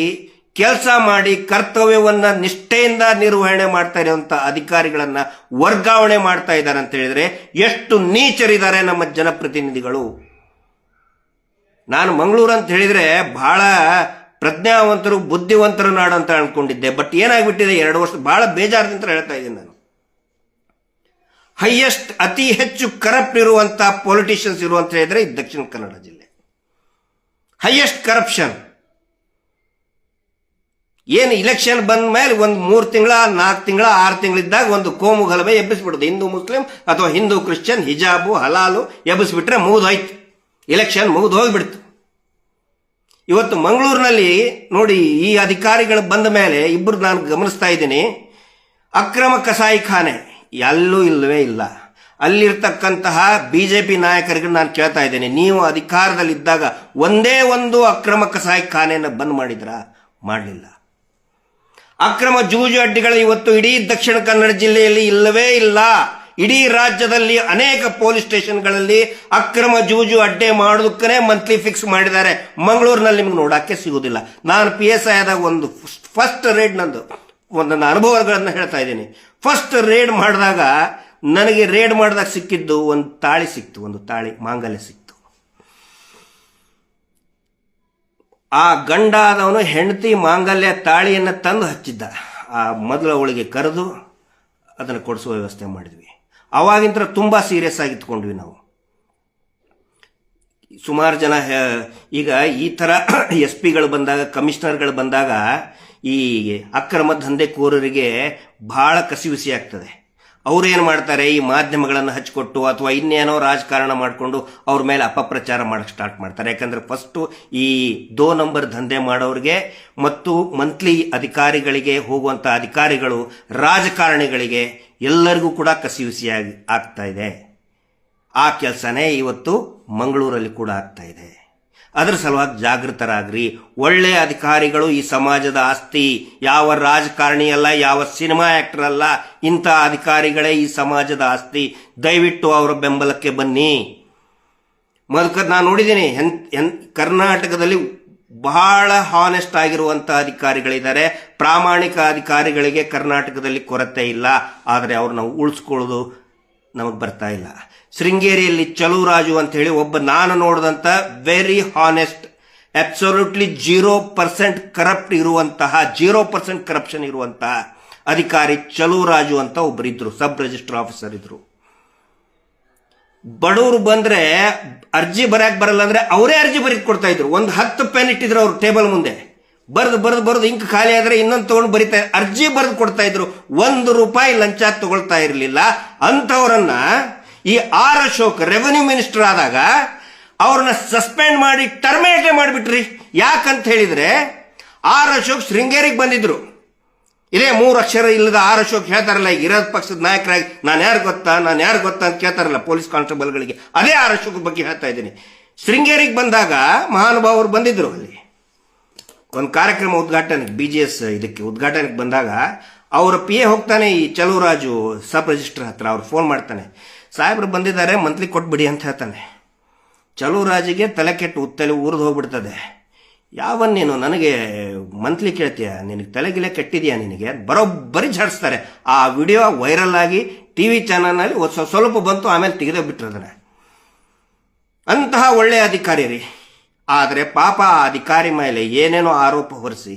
ಕೆಲಸ ಮಾಡಿ ಕರ್ತವ್ಯವನ್ನ ನಿಷ್ಠೆಯಿಂದ ನಿರ್ವಹಣೆ ಮಾಡ್ತಾ ಇರುವಂತ ಅಧಿಕಾರಿಗಳನ್ನ ವರ್ಗಾವಣೆ ಮಾಡ್ತಾ ಇದ್ದಾರೆ ಅಂತ ಹೇಳಿದ್ರೆ ಎಷ್ಟು ನೀಚರಿದ್ದಾರೆ ನಮ್ಮ ಜನಪ್ರತಿನಿಧಿಗಳು. ನಾನು ಮಂಗಳೂರು ಅಂತ ಹೇಳಿದ್ರೆ ಬಹಳ ಪ್ರಜ್ಞಾವಂತರು, ಬುದ್ಧಿವಂತರ ನಾಡು ಅಂತ ಅನ್ಕೊಂಡಿದ್ದೆ ಬಟ್ ಏನಾಗ್ಬಿಟ್ಟಿದೆ, ಎರಡು ವರ್ಷ ಬಹಳ ಬೇಜಾರದಿಂದ ಹೇಳ್ತಾ ಇದ್ದೀನಿ ನಾನು. ಹೈಯೆಸ್ಟ್ ಅತಿ ಹೆಚ್ಚು ಕರಪ್ಟ್ ಇರುವಂತಹ ಪೊಲಿಟಿಷಿಯನ್ಸ್ ಇರುವಂತ ಹೇಳಿದ್ರೆ ಇದು ದಕ್ಷಿಣ ಕನ್ನಡ ಜಿಲ್ಲೆ. ಹೈಯೆಸ್ಟ್ ಕರಪ್ಷನ್ ಏನು ಇಲೆಕ್ಷನ್ ಬಂದ ಮೇಲೆ ಒಂದು ಮೂರು ತಿಂಗಳ, ನಾಲ್ಕು ತಿಂಗಳ, ಆರು ತಿಂಗಳಿದ್ದಾಗ ಒಂದು ಕೋಮು ಗಲಭೆ ಎಬ್ಬಿಸ್ಬಿಡುದು. ಹಿಂದೂ ಮುಸ್ಲಿಂ ಅಥವಾ ಹಿಂದೂ ಕ್ರಿಶ್ಚಿಯನ್, ಹಿಜಾಬು, ಹಲಾಲು ಎಬ್ಬಿಸ್ಬಿಟ್ರೆ ಮುಗಿದೋಯ್ತು. ಇಲೆಕ್ಷನ್ ಮುಗಿದು ಹೋಗ್ಬಿಡ್ತು ಇವತ್ತು ಮಂಗಳೂರಿನಲ್ಲಿ ನೋಡಿ ಈ ಅಧಿಕಾರಿಗಳು ಬಂದ ಮೇಲೆ ಇಬ್ಬರು ನಾನು ಗಮನಿಸ್ತಾ ಇದ್ದೀನಿ. ಅಕ್ರಮ ಕಸಾಯಿಖಾನೆ. ಎಲ್ಲೂ ಇಲ್ಲವೇ ಇಲ್ಲ. ಅಲ್ಲಿರ್ತಕ್ಕಂತಹ ಬಿ ಜೆ ಪಿ ನಾಯಕರಿಗೆ ನಾನು ಕೇಳ್ತಾ ಇದ್ದೇನೆ, ನೀವು ಅಧಿಕಾರದಲ್ಲಿದ್ದಾಗ ಒಂದೇ ಒಂದು ಅಕ್ರಮ ಕಸಾಯಿಖಾನೆಯನ್ನು ಬಂದ್ ಮಾಡಿದ್ರ? ಮಾಡಲಿಲ್ಲ. ಅಕ್ರಮ ಜೂಜು ಅಡ್ಡಿಗಳು ಇವತ್ತು ಇಡೀ ದಕ್ಷಿಣ ಕನ್ನಡ ಜಿಲ್ಲೆಯಲ್ಲಿ ಇಲ್ಲವೇ ಇಲ್ಲ. ಇಡೀ ರಾಜ್ಯದಲ್ಲಿ ಅನೇಕ ಪೊಲೀಸ್ ಸ್ಟೇಷನ್ಗಳಲ್ಲಿ ಅಕ್ರಮ ಜೂಜು ಅಡ್ಡೆ ಮಾಡೋದಕ್ಕೇ ಮಂತ್ಲಿ ಫಿಕ್ಸ್ ಮಾಡಿದ್ದಾರೆ. ಮಂಗಳೂರಿನಲ್ಲಿ ನಿಮ್ಗೆ ನೋಡೋಕ್ಕೆ ಸಿಗುವುದಿಲ್ಲ ನಾನು ಪಿ ಎಸ್ ಐ ಆದಾಗ ಒಂದು ಫಸ್ಟ್ ರೇಡ್ ನಂದು. ಒಂದು ನನ್ನ ಅನುಭವಗಳನ್ನು ಹೇಳ್ತಾ ಇದ್ದೀನಿ. ಫಸ್ಟ್ ರೇಡ್ ಮಾಡಿದಾಗ ನನಗೆ ರೇಡ್ ಮಾಡಿದಾಗ ಸಿಕ್ಕಿದ್ದು ಒಂದು ತಾಳಿ ಸಿಕ್ತು, ಒಂದು ತಾಳಿ, ಮಾಂಗಲ್ಯ ಸಿಕ್ತು. ಆ ಗಂಡ ಆದವನು ಹೆಂಡತಿ ಮಾಂಗಲ್ಯ ತಾಳಿಯನ್ನು ತಂದು ಹಚ್ಚಿದ್ದ. ಆ ಮೊದಲು ಅವಳಿಗೆ ಕರೆದು ಅದನ್ನು ಕೊಡಿಸುವ ವ್ಯವಸ್ಥೆ ಮಾಡಿದ್ವಿ. ಅವಾಗಿಂತ ತುಂಬ ಸೀರಿಯಸ್ ಆಗಿ ಇಟ್ಕೊಂಡ್ವಿ ನಾವು. ಸುಮಾರು ಜನ ಈಗ ಈ ಥರ ಎಸ್ ಪಿಗಳು ಬಂದಾಗ, ಕಮಿಷನರ್ಗಳು ಬಂದಾಗ ಈ ಅಕ್ರಮ ದಂಧೆಕೋರರಿಗೆ ಬಹಳ ಕಸಿವಿಸಿ ಆಗ್ತದೆ. ಅವ್ರೇನು ಮಾಡ್ತಾರೆ? ಈ ಮಾಧ್ಯಮಗಳನ್ನು ಹಚ್ಚಿಕೊಟ್ಟು ಅಥವಾ ಇನ್ನೇನೋ ರಾಜಕಾರಣ ಮಾಡಿಕೊಂಡು ಅವ್ರ ಮೇಲೆ ಅಪಪ್ರಚಾರ ಮಾಡಕ್ಕೆ ಸ್ಟಾರ್ಟ್ ಮಾಡ್ತಾರೆ. ಯಾಕಂದರೆ ಫಸ್ಟು ಈ ದೋ ನಂಬರ್ ದಂಧೆ ಮಾಡೋರಿಗೆ ಮತ್ತು ಮಂತ್ಲಿ ಅಧಿಕಾರಿಗಳಿಗೆ ಹೋಗುವಂಥ ಅಧಿಕಾರಿಗಳು, ರಾಜಕಾರಣಿಗಳಿಗೆ ಎಲ್ಲರಿಗೂ ಕೂಡ ಕಸಿವಿಸಿಯಾಗಿ ಆಗ್ತಾ ಇದೆ. ಆ ಕೆಲಸನೇ ಇವತ್ತು ಮಂಗಳೂರಲ್ಲಿ ಕೂಡ ಆಗ್ತಾ ಇದೆ. ಅದರ ಸಲುವಾಗಿ ಜಾಗೃತರಾಗ್ರಿ. ಒಳ್ಳೆ ಅಧಿಕಾರಿಗಳು ಈ ಸಮಾಜದ ಆಸ್ತಿ, ಯಾವ ರಾಜಕಾರಣಿ ಅಲ್ಲ, ಯಾವ ಸಿನಿಮಾ ಆಕ್ಟರ್ ಅಲ್ಲ, ಇಂಥ ಅಧಿಕಾರಿಗಳೇ ಈ ಸಮಾಜದ ಆಸ್ತಿ. ದಯವಿಟ್ಟು ಅವರ ಬೆಂಬಲಕ್ಕೆ ಬನ್ನಿ. ಮಧುಕರ್, ನಾನು ನೋಡಿದ್ದೀನಿ ಕರ್ನಾಟಕದಲ್ಲಿ ಬಹಳ ಹಾನೆಸ್ಟ್ ಆಗಿರುವಂಥ ಅಧಿಕಾರಿಗಳಿದ್ದಾರೆ. ಪ್ರಾಮಾಣಿಕ ಅಧಿಕಾರಿಗಳಿಗೆ ಕರ್ನಾಟಕದಲ್ಲಿ ಕೊರತೆ ಇಲ್ಲ. ಆದರೆ ಅವ್ರನ್ನ ಉಳಿಸ್ಕೊಳ್ಳೋದು ನಮಗೆ ಬರ್ತಾ ಇಲ್ಲ. ಶೃಂಗೇರಿಯಲ್ಲಿ ಚಲುವರಾಜು ಅಂತ ಹೇಳಿ ಒಬ್ಬ ನಾನು ನೋಡಿದಂಥ very honest absolutely zero percent corrupt ಇರುವಂತಹ ಜೀರೋ ಪರ್ಸೆಂಟ್ ಕರಪ್ಷನ್ ಇರುವಂತಹ ಅಧಿಕಾರಿ ಚಲುವರಾಜು ಅಂತ ಒಬ್ಬರಿದ್ರು ಸಬ್ ರಿಜಿಸ್ಟರ್ ಆಫೀಸರ್ ಇದ್ರು. ಬಡವರು ಬಂದ್ರೆ ಅರ್ಜಿ ಬರಕ್ ಬರಲ್ಲ ಅಂದ್ರೆ ಅವರೇ ಅರ್ಜಿ ಬರೀದ್ ಕೊಡ್ತಾ ಇದ್ರು. ಒಂದು ಹತ್ತು ಪೆನ್ ಇಟ್ಟಿದ್ರು ಅವ್ರ ಟೇಬಲ್ ಮುಂದೆ. ಬರೆದು ಬರೆದು ಬರೆದು ಇಂಕ್ ಖಾಲಿ ಆದ್ರೆ ಇನ್ನೊಂದು ತಗೊಂಡು ಬರಿತಾ ಅರ್ಜಿ ಬರೆದು ಕೊಡ್ತಾ ಇದ್ರು. ಒಂದು ರೂಪಾಯಿ ಲಂಚ ತಗೊಳ್ತಾ ಇರಲಿಲ್ಲ. ಅಂಥವ್ರನ್ನ ಈ ಆರ್ ಅಶೋಕ್ ರೆವೆನ್ಯೂ ಮಿನಿಸ್ಟರ್ ಆದಾಗ ಅವ್ರನ್ನ ಸಸ್ಪೆಂಡ್ ಮಾಡಿ ಟರ್ಮಿನೇಟ್ ಮಾಡಿಬಿಟ್ರಿ. ಯಾಕಂತ ಹೇಳಿದ್ರೆ ಆರ್ ಅಶೋಕ್ ಶೃಂಗೇರಿಗೆ ಬಂದಿದ್ರು. ಇದೇ ಮೂರು ಅಕ್ಷರ ಇಲ್ಲದ ಆರ್ ಅಶೋಕ್ ಹೇಳ್ತಾರಲ್ಲ ಇರೋದ್ ಪಕ್ಷದ ನಾಯಕರಾಗಿ ನಾನು ಯಾರು ಗೊತ್ತಾ, ನಾನು ಯಾರು ಗೊತ್ತಾ ಅಂತ ಕೇಳ್ತಾರಲ್ಲ ಪೊಲೀಸ್ ಕಾನ್ಸ್ಟೇಬಲ್ಗಳಿಗೆ. ಅದೇ ಆರ್ ಅಶೋಕ್ ಬಗ್ಗೆ ಹೇಳ್ತಾ ಇದ್ದೀನಿ. ಶೃಂಗೇರಿಗೆ ಬಂದಾಗ ಮಹಾನುಭಾವರು ಬಂದಿದ್ರು ಅಲ್ಲಿ. ಒಂದು ಕಾರ್ಯಕ್ರಮ ಉದ್ಘಾಟನೆಗೆ ಬಿ ಜಿ ಎಸ್ ಇದಕ್ಕೆ ಉದ್ಘಾಟನೆಗೆ ಬಂದಾಗ ಅವರ ಪಿ ಎ ಹೋಗ್ತಾನೆ ಈ ಚಲುವರಾಜು ಸಬ್ ರಿಜಿಸ್ಟರ್ ಹತ್ರ, ಅವ್ರು ಫೋನ್ ಮಾಡ್ತಾನೆ. ಸಾಹೇಬ್ರು ಬಂದಿದ್ದಾರೆ, ಮಂತ್ಲಿ ಕೊಟ್ಬಿಡಿ ಅಂತ ಹೇಳ್ತಾನೆ. ಚಲುವರಾಜಿಗೆ ತಲೆ ಕೆಟ್ಟು ತಲೆ ಉರಿದು ಹೋಗ್ಬಿಡ್ತದೆ. ಯಾವ ನೀನು? ನನಗೆ ಮಂತ್ಲಿ ಕೇಳ್ತೀಯ? ನಿನಗೆ ತಲೆಗಿಲೆ ಕೆಟ್ಟಿದೆಯಾ ನಿನಗೆ? ಬರೋಬ್ಬರಿ ಝಾಡಿಸ್ತಾರೆ. ಆ ವಿಡಿಯೋ ವೈರಲ್ ಆಗಿ ಟಿ ವಿ ಚಾನಲ್ನಲ್ಲಿ ಸ್ವಲ್ಪ ಬಂತು, ಆಮೇಲೆ ತೆಗೆದೇ ಬಿಟ್ರು ಅದನ್ನ ಅಂತಹ ಒಳ್ಳೆಯ ಅಧಿಕಾರಿ ರೀ ಆದರೆ ಪಾಪ ಆ ಅಧಿಕಾರಿ ಮೇಲೆ ಏನೇನೋ ಆರೋಪ ಹೊರಿಸಿ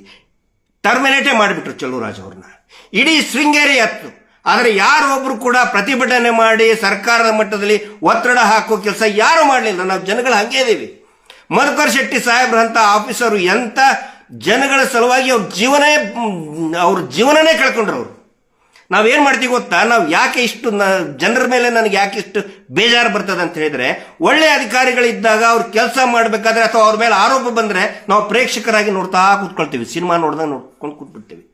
ಟರ್ಮಿನೇಟೇ ಮಾಡಿಬಿಟ್ರು ಚಲುವರಾಜ್ ಅವ್ರನ್ನ. ಇಡೀ ಶೃಂಗೇರಿ ಹತ್ತು ಆದರೆ ಯಾರು ಒಬ್ರು ಕೂಡ ಪ್ರತಿಭಟನೆ ಮಾಡಿ ಸರ್ಕಾರದ ಮಟ್ಟದಲ್ಲಿ ಒತ್ತಡ ಹಾಕೋ ಕೆಲಸ ಯಾರು ಮಾಡಲಿಲ್ಲ. ನಾವು ಜನಗಳು ಹಂಗೆ ಇದೀವಿ ಮಧುಕರ್ ಶೆಟ್ಟಿ ಸಾಹೇಬ್ರಂತ ಆಫೀಸರು ಎಂತ ಜನಗಳ ಸಲುವಾಗಿ ಅವ್ರ ಜೀವನೇ, ಅವ್ರ ಜೀವನನೇ ಕಳ್ಕೊಂಡ್ರು ಅವರು. ನಾವೇನು ಮಾಡ್ತೀವಿ ಗೊತ್ತಾ? ನಾವು ಯಾಕೆ ಇಷ್ಟು ಜನರ ಮೇಲೆ ನನಗೆ ಯಾಕೆ ಇಷ್ಟು ಬೇಜಾರು ಬರ್ತದೆ ಅಂತ ಹೇಳಿದ್ರೆ, ಒಳ್ಳೆ ಅಧಿಕಾರಿಗಳಿದ್ದಾಗ ಅವ್ರು ಕೆಲಸ ಮಾಡಬೇಕಾದ್ರೆ ಅಥವಾ ಅವ್ರ ಮೇಲೆ ಆರೋಪ ಬಂದ್ರೆ ನಾವು ಪ್ರೇಕ್ಷಕರಾಗಿ ನೋಡ್ತಾ ಕೂತ್ಕೊಳ್ತೀವಿ. ಸಿನಿಮಾ ನೋಡ್ದಾಗ ನೋಡ್ಕೊಂಡು ಕೂತ್ಬಿಡ್ತೀವಿ.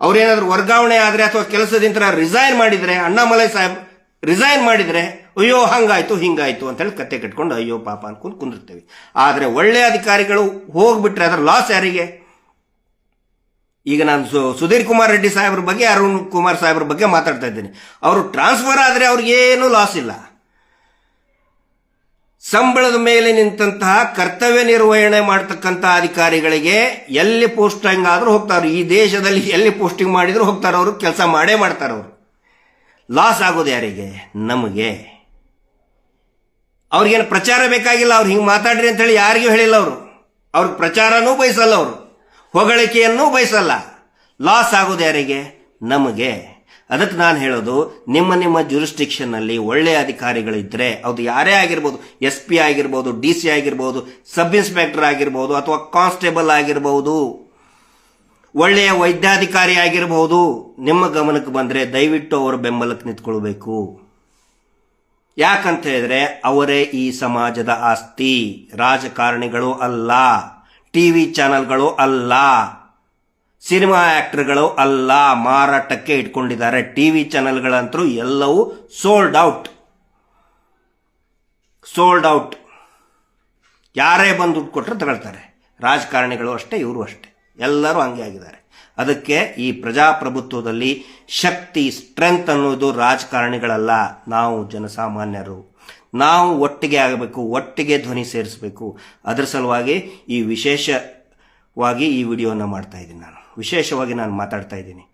ಅವ್ರೇನಾದ್ರೂ ವರ್ಗಾವಣೆ ಆದ್ರೆ ಅಥವಾ ಕೆಲಸದಿಂದ ರಿಸೈನ್ ಮಾಡಿದ್ರೆ, ಅಣ್ಣಾಮಲೈ ಸಾಹೇಬ್ ರಿಸೈನ್ ಮಾಡಿದ್ರೆ, ಅಯ್ಯೋ, ಹಂಗಾಯ್ತು, ಹಿಂಗಾಯ್ತು ಅಂತ ಹೇಳಿ ಕತೆ ಕಟ್ಕೊಂಡು ಅಯ್ಯೋ, ಪಾಪ ಅನ್ಕೊಂಡು ಕುಂದಿರ್ತೇವೆ. ಆದರೆ ಒಳ್ಳೆ ಅಧಿಕಾರಿಗಳು ಹೋಗ್ಬಿಟ್ರೆ ಅದರ ಲಾಸ್ ಯಾರಿಗೆ? ಈಗ ನಾನು ಸು- ಸುಧೀರ್ ಕುಮಾರ್ ರೆಡ್ಡಿ ಸಾಹೇಬ್ರ ಬಗ್ಗೆ, ಅರುಣ್ ಕುಮಾರ್ ಸಾಹೇಬ್ರ ಬಗ್ಗೆ ಮಾತಾಡ್ತಾ ಇದ್ದೀನಿ. ಅವರು ಟ್ರಾನ್ಸ್ಫರ್ ಆದರೆ ಅವ್ರಿಗೇನು ಲಾಸ್ ಇಲ್ಲ. ಸಂಬಳದ ಮೇಲೆ ನಿಂತಹ ಕರ್ತವ್ಯ ನಿರ್ವಹಣೆ ಮಾಡ್ತಕ್ಕಂಥ ಅಧಿಕಾರಿಗಳಿಗೆ ಎಲ್ಲಿ ಪೋಸ್ಟಿಂಗ್ ಆದರೂ ಹೋಗ್ತಾರೆ, ಈ ದೇಶದಲ್ಲಿ ಎಲ್ಲಿ ಪೋಸ್ಟಿಂಗ್ ಮಾಡಿದ್ರು ಹೋಗ್ತಾರೆ, ಅವರು ಕೆಲಸ ಮಾಡೇ ಮಾಡ್ತಾರೆ. ಅವರು ಲಾಸ್ ಆಗೋದು ಯಾರಿಗೆ? ನಮಗೆ. ಅವ್ರಿಗೇನು ಪ್ರಚಾರ ಬೇಕಾಗಿಲ್ಲ, ಅವ್ರು ಹಿಂಗೆ ಮಾತಾಡ್ರಿ ಅಂತ ಹೇಳಿ ಯಾರಿಗೂ ಹೇಳಿಲ್ಲ ಅವರು. ಅವ್ರ ಪ್ರಚಾರನೂ ಬಯಸಲ್ಲ ಅವರು. ಹೊಗಳಿಕೆಯನ್ನೂ ಬಯಸಲ್ಲ. ಲಾಸ್ ಆಗೋದು ಯಾರಿಗೆ? ನಮಗೆ. ಅದಕ್ಕೆ ನಾನು ಹೇಳೋದು, ನಿಮ್ಮ ನಿಮ್ಮ jurisdiction-ನಲ್ಲಿ ಒಳ್ಳೆಯ ಅಧಿಕಾರಿಗಳಿದ್ರೆ ಅದು ಯಾರೇ ಆಗಿರ್ಬೋದು, ಎಸ್ ಪಿ ಆಗಿರ್ಬೋದು, ಡಿ ಸಿ ಆಗಿರ್ಬೋದು, ಸಬ್ ಇನ್ಸ್ಪೆಕ್ಟರ್ ಆಗಿರ್ಬೋದು, ಅಥವಾ ಕಾನ್ಸ್ಟೇಬಲ್ ಆಗಿರ್ಬೋದು, ಒಳ್ಳೆಯ ವೈದ್ಯಾಧಿಕಾರಿ ಆಗಿರಬಹುದು ನಿಮ್ಮ ಗಮನಕ್ಕೆ ಬಂದರೆ ದಯವಿಟ್ಟು ಅವರ ಬೆಂಬಲಕ್ಕೆ ನಿಂತ್ಕೊಳ್ಬೇಕು. ಯಾಕಂತ ಹೇಳಿದ್ರೆ, ಅವರೇ ಈ ಸಮಾಜದ ಆಸ್ತಿ, ರಾಜಕಾರಣಿಗಳು ಅಲ್ಲ ಟಿವಿ ಚಾನೆಲ್ಗಳು ಅಲ್ಲ. ಸಿನಿಮಾ ಆಕ್ಟರ್ಗಳು ಅಲ್ಲ, ಮಾರಾಟಕ್ಕೆ ಇಟ್ಕೊಂಡಿದ್ದಾರೆ. ಟಿ ವಿ ಚಾನೆಲ್ಗಳಂತರೂ ಎಲ್ಲವೂ ಸೋಲ್ಡ್ ಔಟ್ ಸೋಲ್ಡ್ ಔಟ್ ಯಾರೇ ಬಂದು ದುಡ್ಡು ಕೊಟ್ಟರೆ ತಗೊಳ್ತಾರೆ. ರಾಜಕಾರಣಿಗಳು ಅಷ್ಟೇ, ಇವರು ಅಷ್ಟೇ. ಎಲ್ಲರೂ ಹಂಗೆ ಆಗಿದ್ದಾರೆ. ಅದಕ್ಕೆ ಈ ಪ್ರಜಾಪ್ರಭುತ್ವದಲ್ಲಿ ಶಕ್ತಿ ಸ್ಟ್ರೆಂತ್ ಅನ್ನೋದು ರಾಜಕಾರಣಿಗಳಲ್ಲ, ನಾವು ಜನಸಾಮಾನ್ಯರು. ನಾವು ಒಟ್ಟಿಗೆ ಆಗಬೇಕು, ಒಟ್ಟಿಗೆ ಧ್ವನಿ ಸೇರಿಸಬೇಕು. ಅದರ ಸಲುವಾಗಿ ಈ ವಿಶೇಷವಾಗಿ ಈ ವಿಡಿಯೋನ ಮಾಡ್ತಾ ಇದ್ದೀನಿ ನಾನು. ವಿಶೇಷವಾಗಿ ನಾನು ಮಾತಾಡ್ತಾ ಇದ್ದೀನಿ.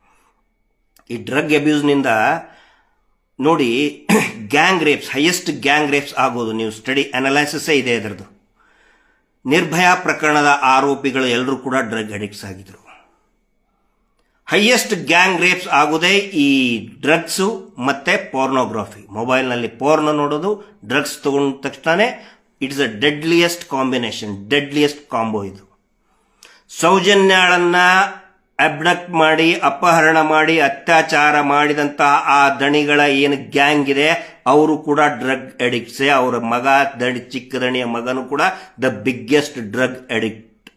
ಈ ಡ್ರಗ್ ಅಬ್ಯೂಸ್ನಿಂದ ನೋಡಿ, gang rapes, highest gang rapes ಆಗೋದು ನೀವು ಸ್ಟಡಿ ಅನಲೈಸಿಸೇ ಇದೆ ಅದರದ್ದು. ನಿರ್ಭಯ ಪ್ರಕರಣದ ಆರೋಪಿಗಳು ಎಲ್ಲರೂ ಕೂಡ ಡ್ರಗ್ ಅಡಿಕ್ಟ್ಸ್ ಆಗಿದ್ರು. ಹೈಯೆಸ್ಟ್ ಗ್ಯಾಂಗ್ ರೇಪ್ಸ್ ಆಗೋದೇ ಈ ಡ್ರಗ್ಸು ಮತ್ತೆ ಪೋರ್ನೋಗ್ರಫಿ. ಮೊಬೈಲ್ನಲ್ಲಿ ಪೋರ್ನ ನೋಡೋದು, ಡ್ರಗ್ಸ್ ತಗೊಂಡ ತಕ್ಷಣ it's a deadliest combination, deadliest combo ಇದು. ಸೌಜನ್ಯಾಳನ್ನ ಅಬ್ಡಕ್ಟ್ ಮಾಡಿ, ಅಪಹರಣ ಮಾಡಿ, ಅತ್ಯಾಚಾರ ಮಾಡಿದಂತಹ ಆ ದಣಿಗಳ ಏನು ಗ್ಯಾಂಗ್ ಇದೆ, ಅವರು ಕೂಡ ಡ್ರಗ್ ಅಡಿಕ್ಟ್ಸೇ. ಅವರ ಮಗ ದಣಿ, ಚಿಕ್ಕ ದಣಿಯ ಮಗನು ಕೂಡ ದ ಬಿಗ್ಗೆಸ್ಟ್ ಡ್ರಗ್ ಅಡಿಕ್ಟ್.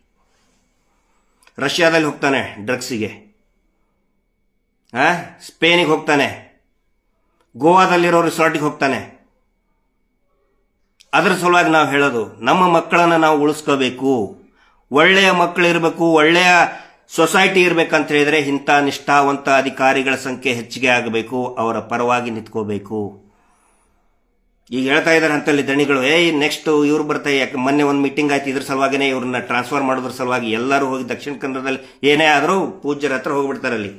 ರಷ್ಯಾದಲ್ಲಿ ಹೋಗ್ತಾನೆ ಡ್ರಗ್ಸಿಗೆ. ಸ್ಪೇನಿಗೆ ಹೋಗ್ತಾನೆ. ಗೋವಾದಲ್ಲಿರೋ ರಿಸಾರ್ಟಿಗೆ ಹೋಗ್ತಾನೆ. ಅದರ ಸಲುವಾಗಿ ನಾವು ಹೇಳೋದು, ನಮ್ಮ ಮಕ್ಕಳನ್ನು ನಾವು ಉಳಿಸ್ಕೋಬೇಕು. ಒಳ್ಳೆಯ ಮಕ್ಕಳು ಇರಬೇಕು, ಒಳ್ಳೆಯ ಸೊಸೈಟಿ ಇರಬೇಕಂತ ಹೇಳಿದರೆ ಇಂಥ ನಿಷ್ಠಾವಂತ ಅಧಿಕಾರಿಗಳ ಸಂಖ್ಯೆ ಹೆಚ್ಚಿಗೆ ಆಗಬೇಕು, ಅವರ ಪರವಾಗಿ ನಿಂತ್ಕೋಬೇಕು. ಈಗ ಹೇಳ್ತಾ ಇದ್ದಾರೆ ಅಂತಲ್ಲಿ ದಣಿಗಳು, ಏಯ್ ನೆಕ್ಸ್ಟ್ ಇವ್ರು ಬರ್ತಾ, ಯಾಕೆ ಮೊನ್ನೆ ಒಂದು ಮೀಟಿಂಗ್ ಆಯ್ತು, ಇದ್ರ ಸಲುವಾಗಿನೇ ಇವ್ರನ್ನ ಟ್ರಾನ್ಸ್ಫರ್ ಮಾಡೋದ್ರ ಸಲುವಾಗಿ ಎಲ್ಲರೂ ಹೋಗಿ ದಕ್ಷಿಣ ಕನ್ನಡದಲ್ಲಿ, ಏನೇ ಆದರೂ ಪೂಜ್ಯರ ಹತ್ರ ಹೋಗ್ಬಿಡ್ತಾರೆ ಅಲ್ಲಿ.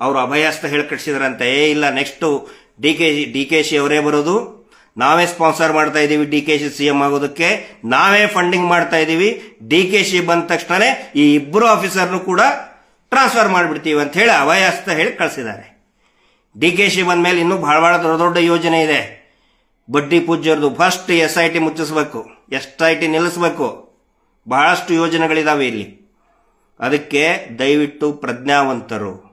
ಅವರು ಅಭಯಾಸ್ತ ಹೇಳಿ ಕಟ್ಸಿದಾರಂತೆ, ಏ, ಇಲ್ಲ next D K D K Shi ಅವರೇ ಬರೋದು ನಾವೇ ಸ್ಪಾನ್ಸರ್ ಮಾಡ್ತಾ ಇದ್ದೀವಿ D K Shi C M ಆಗೋದಕ್ಕೆ. ನಾವೇ ಫಂಡಿಂಗ್ ಮಾಡ್ತಾ ಇದ್ದೀವಿ ಡಿ ಕೆ ಶಿ ಬಂದ ತಕ್ಷಣನೇ ಈ ಇಬ್ಬರು ಆಫೀಸರ್ನು ಕೂಡ ಟ್ರಾನ್ಸ್ಫರ್ ಮಾಡಿಬಿಡ್ತೀವಿ ಅಂತ ಹೇಳಿ ಅಭಯಾಸ್ತ ಹೇಳಿ ಕಳಿಸಿದ್ದಾರೆ. ಡಿ ಕೆ ಶಿ ಬಂದ ಮೇಲೆ ಇನ್ನೂ ಭಾಳ ಭಾಳ ದೊಡ್ಡ ದೊಡ್ಡ ಯೋಜನೆ ಇದೆ. ಬಡ್ಡಿ ಪೂಜ್ಯರದು ಫಸ್ಟ್ ಎಸ್ ಐ ಟಿ ಮುಚ್ಚಿಸ್ಬೇಕು. ಎಸ್ ಐ ಟಿ ನಿಲ್ಲಿಸ್ಬೇಕು. ಬಹಳಷ್ಟು ಯೋಜನೆಗಳಿದಾವೆ ಇಲ್ಲಿ. ಅದಕ್ಕೆ ದಯವಿಟ್ಟು ಪ್ರಜ್ಞಾವಂತರು.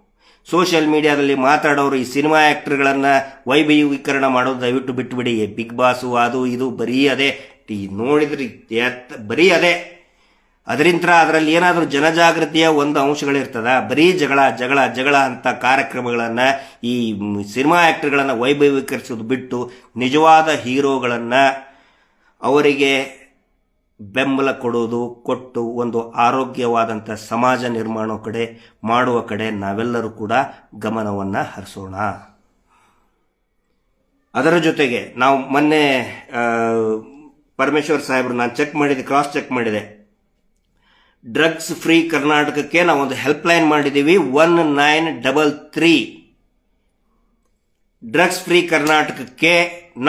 ಸೋಷಿಯಲ್ ಮೀಡಿಯಾದಲ್ಲಿ ಮಾತಾಡೋರು ಈ ಸಿನಿಮಾ ಆ್ಯಕ್ಟರ್ಗಳನ್ನು ವೈಭವೀಕರಣ ಮಾಡೋದು ದಯವಿಟ್ಟು ಬಿಟ್ಟುಬಿಡಿ ಬಿಗ್ ಬಾಸು, ಅದು, ಇದು, ಬರೀ ಅದೇ. ನೋಡಿದ್ರಿ ಬರೀ ಅದೇ. ಅದರಿಂದ ಅದರಲ್ಲಿ ಏನಾದರೂ ಜನಜಾಗೃತಿಯ ಒಂದು ಅಂಶಗಳಿರ್ತದ, ಬರೀ ಜಗಳ ಜಗಳ ಜಗಳ ಅಂತ ಕಾರ್ಯಕ್ರಮಗಳನ್ನು ಈ ಸಿನಿಮಾ ಆ್ಯಕ್ಟರ್ಗಳನ್ನು ವೈಭವೀಕರಿಸೋದು ಬಿಟ್ಟು ನಿಜವಾದ ಹೀರೋಗಳನ್ನು ಅವರಿಗೆ ಬೆಂಬಲ ಕೊಡುವುದು, ಕೊಟ್ಟು ಒಂದು ಆರೋಗ್ಯವಾದಂಥ ಸಮಾಜ ನಿರ್ಮಾಣ ಕಡೆ, ಮಾಡುವ ಕಡೆ ನಾವೆಲ್ಲರೂ ಕೂಡ ಗಮನವನ್ನು ಹರಿಸೋಣ. ಅದರ ಜೊತೆಗೆ ನಾವು ಮೊನ್ನೆ ಪರಮೇಶ್ವರ್ ಸಾಹೇಬರು ನಾನು ಚೆಕ್ ಮಾಡಿದೆ ಕ್ರಾಸ್ ಚೆಕ್ ಮಾಡಿದೆ. ಡ್ರಗ್ಸ್ ಫ್ರೀ ಕರ್ನಾಟಕಕ್ಕೆ ನಾವು ಒಂದು ಹೆಲ್ಪ್ ಲೈನ್ ಮಾಡಿದ್ದೀವಿ one nine double three. Drugs free ಕರ್ನಾಟಕಕ್ಕೆ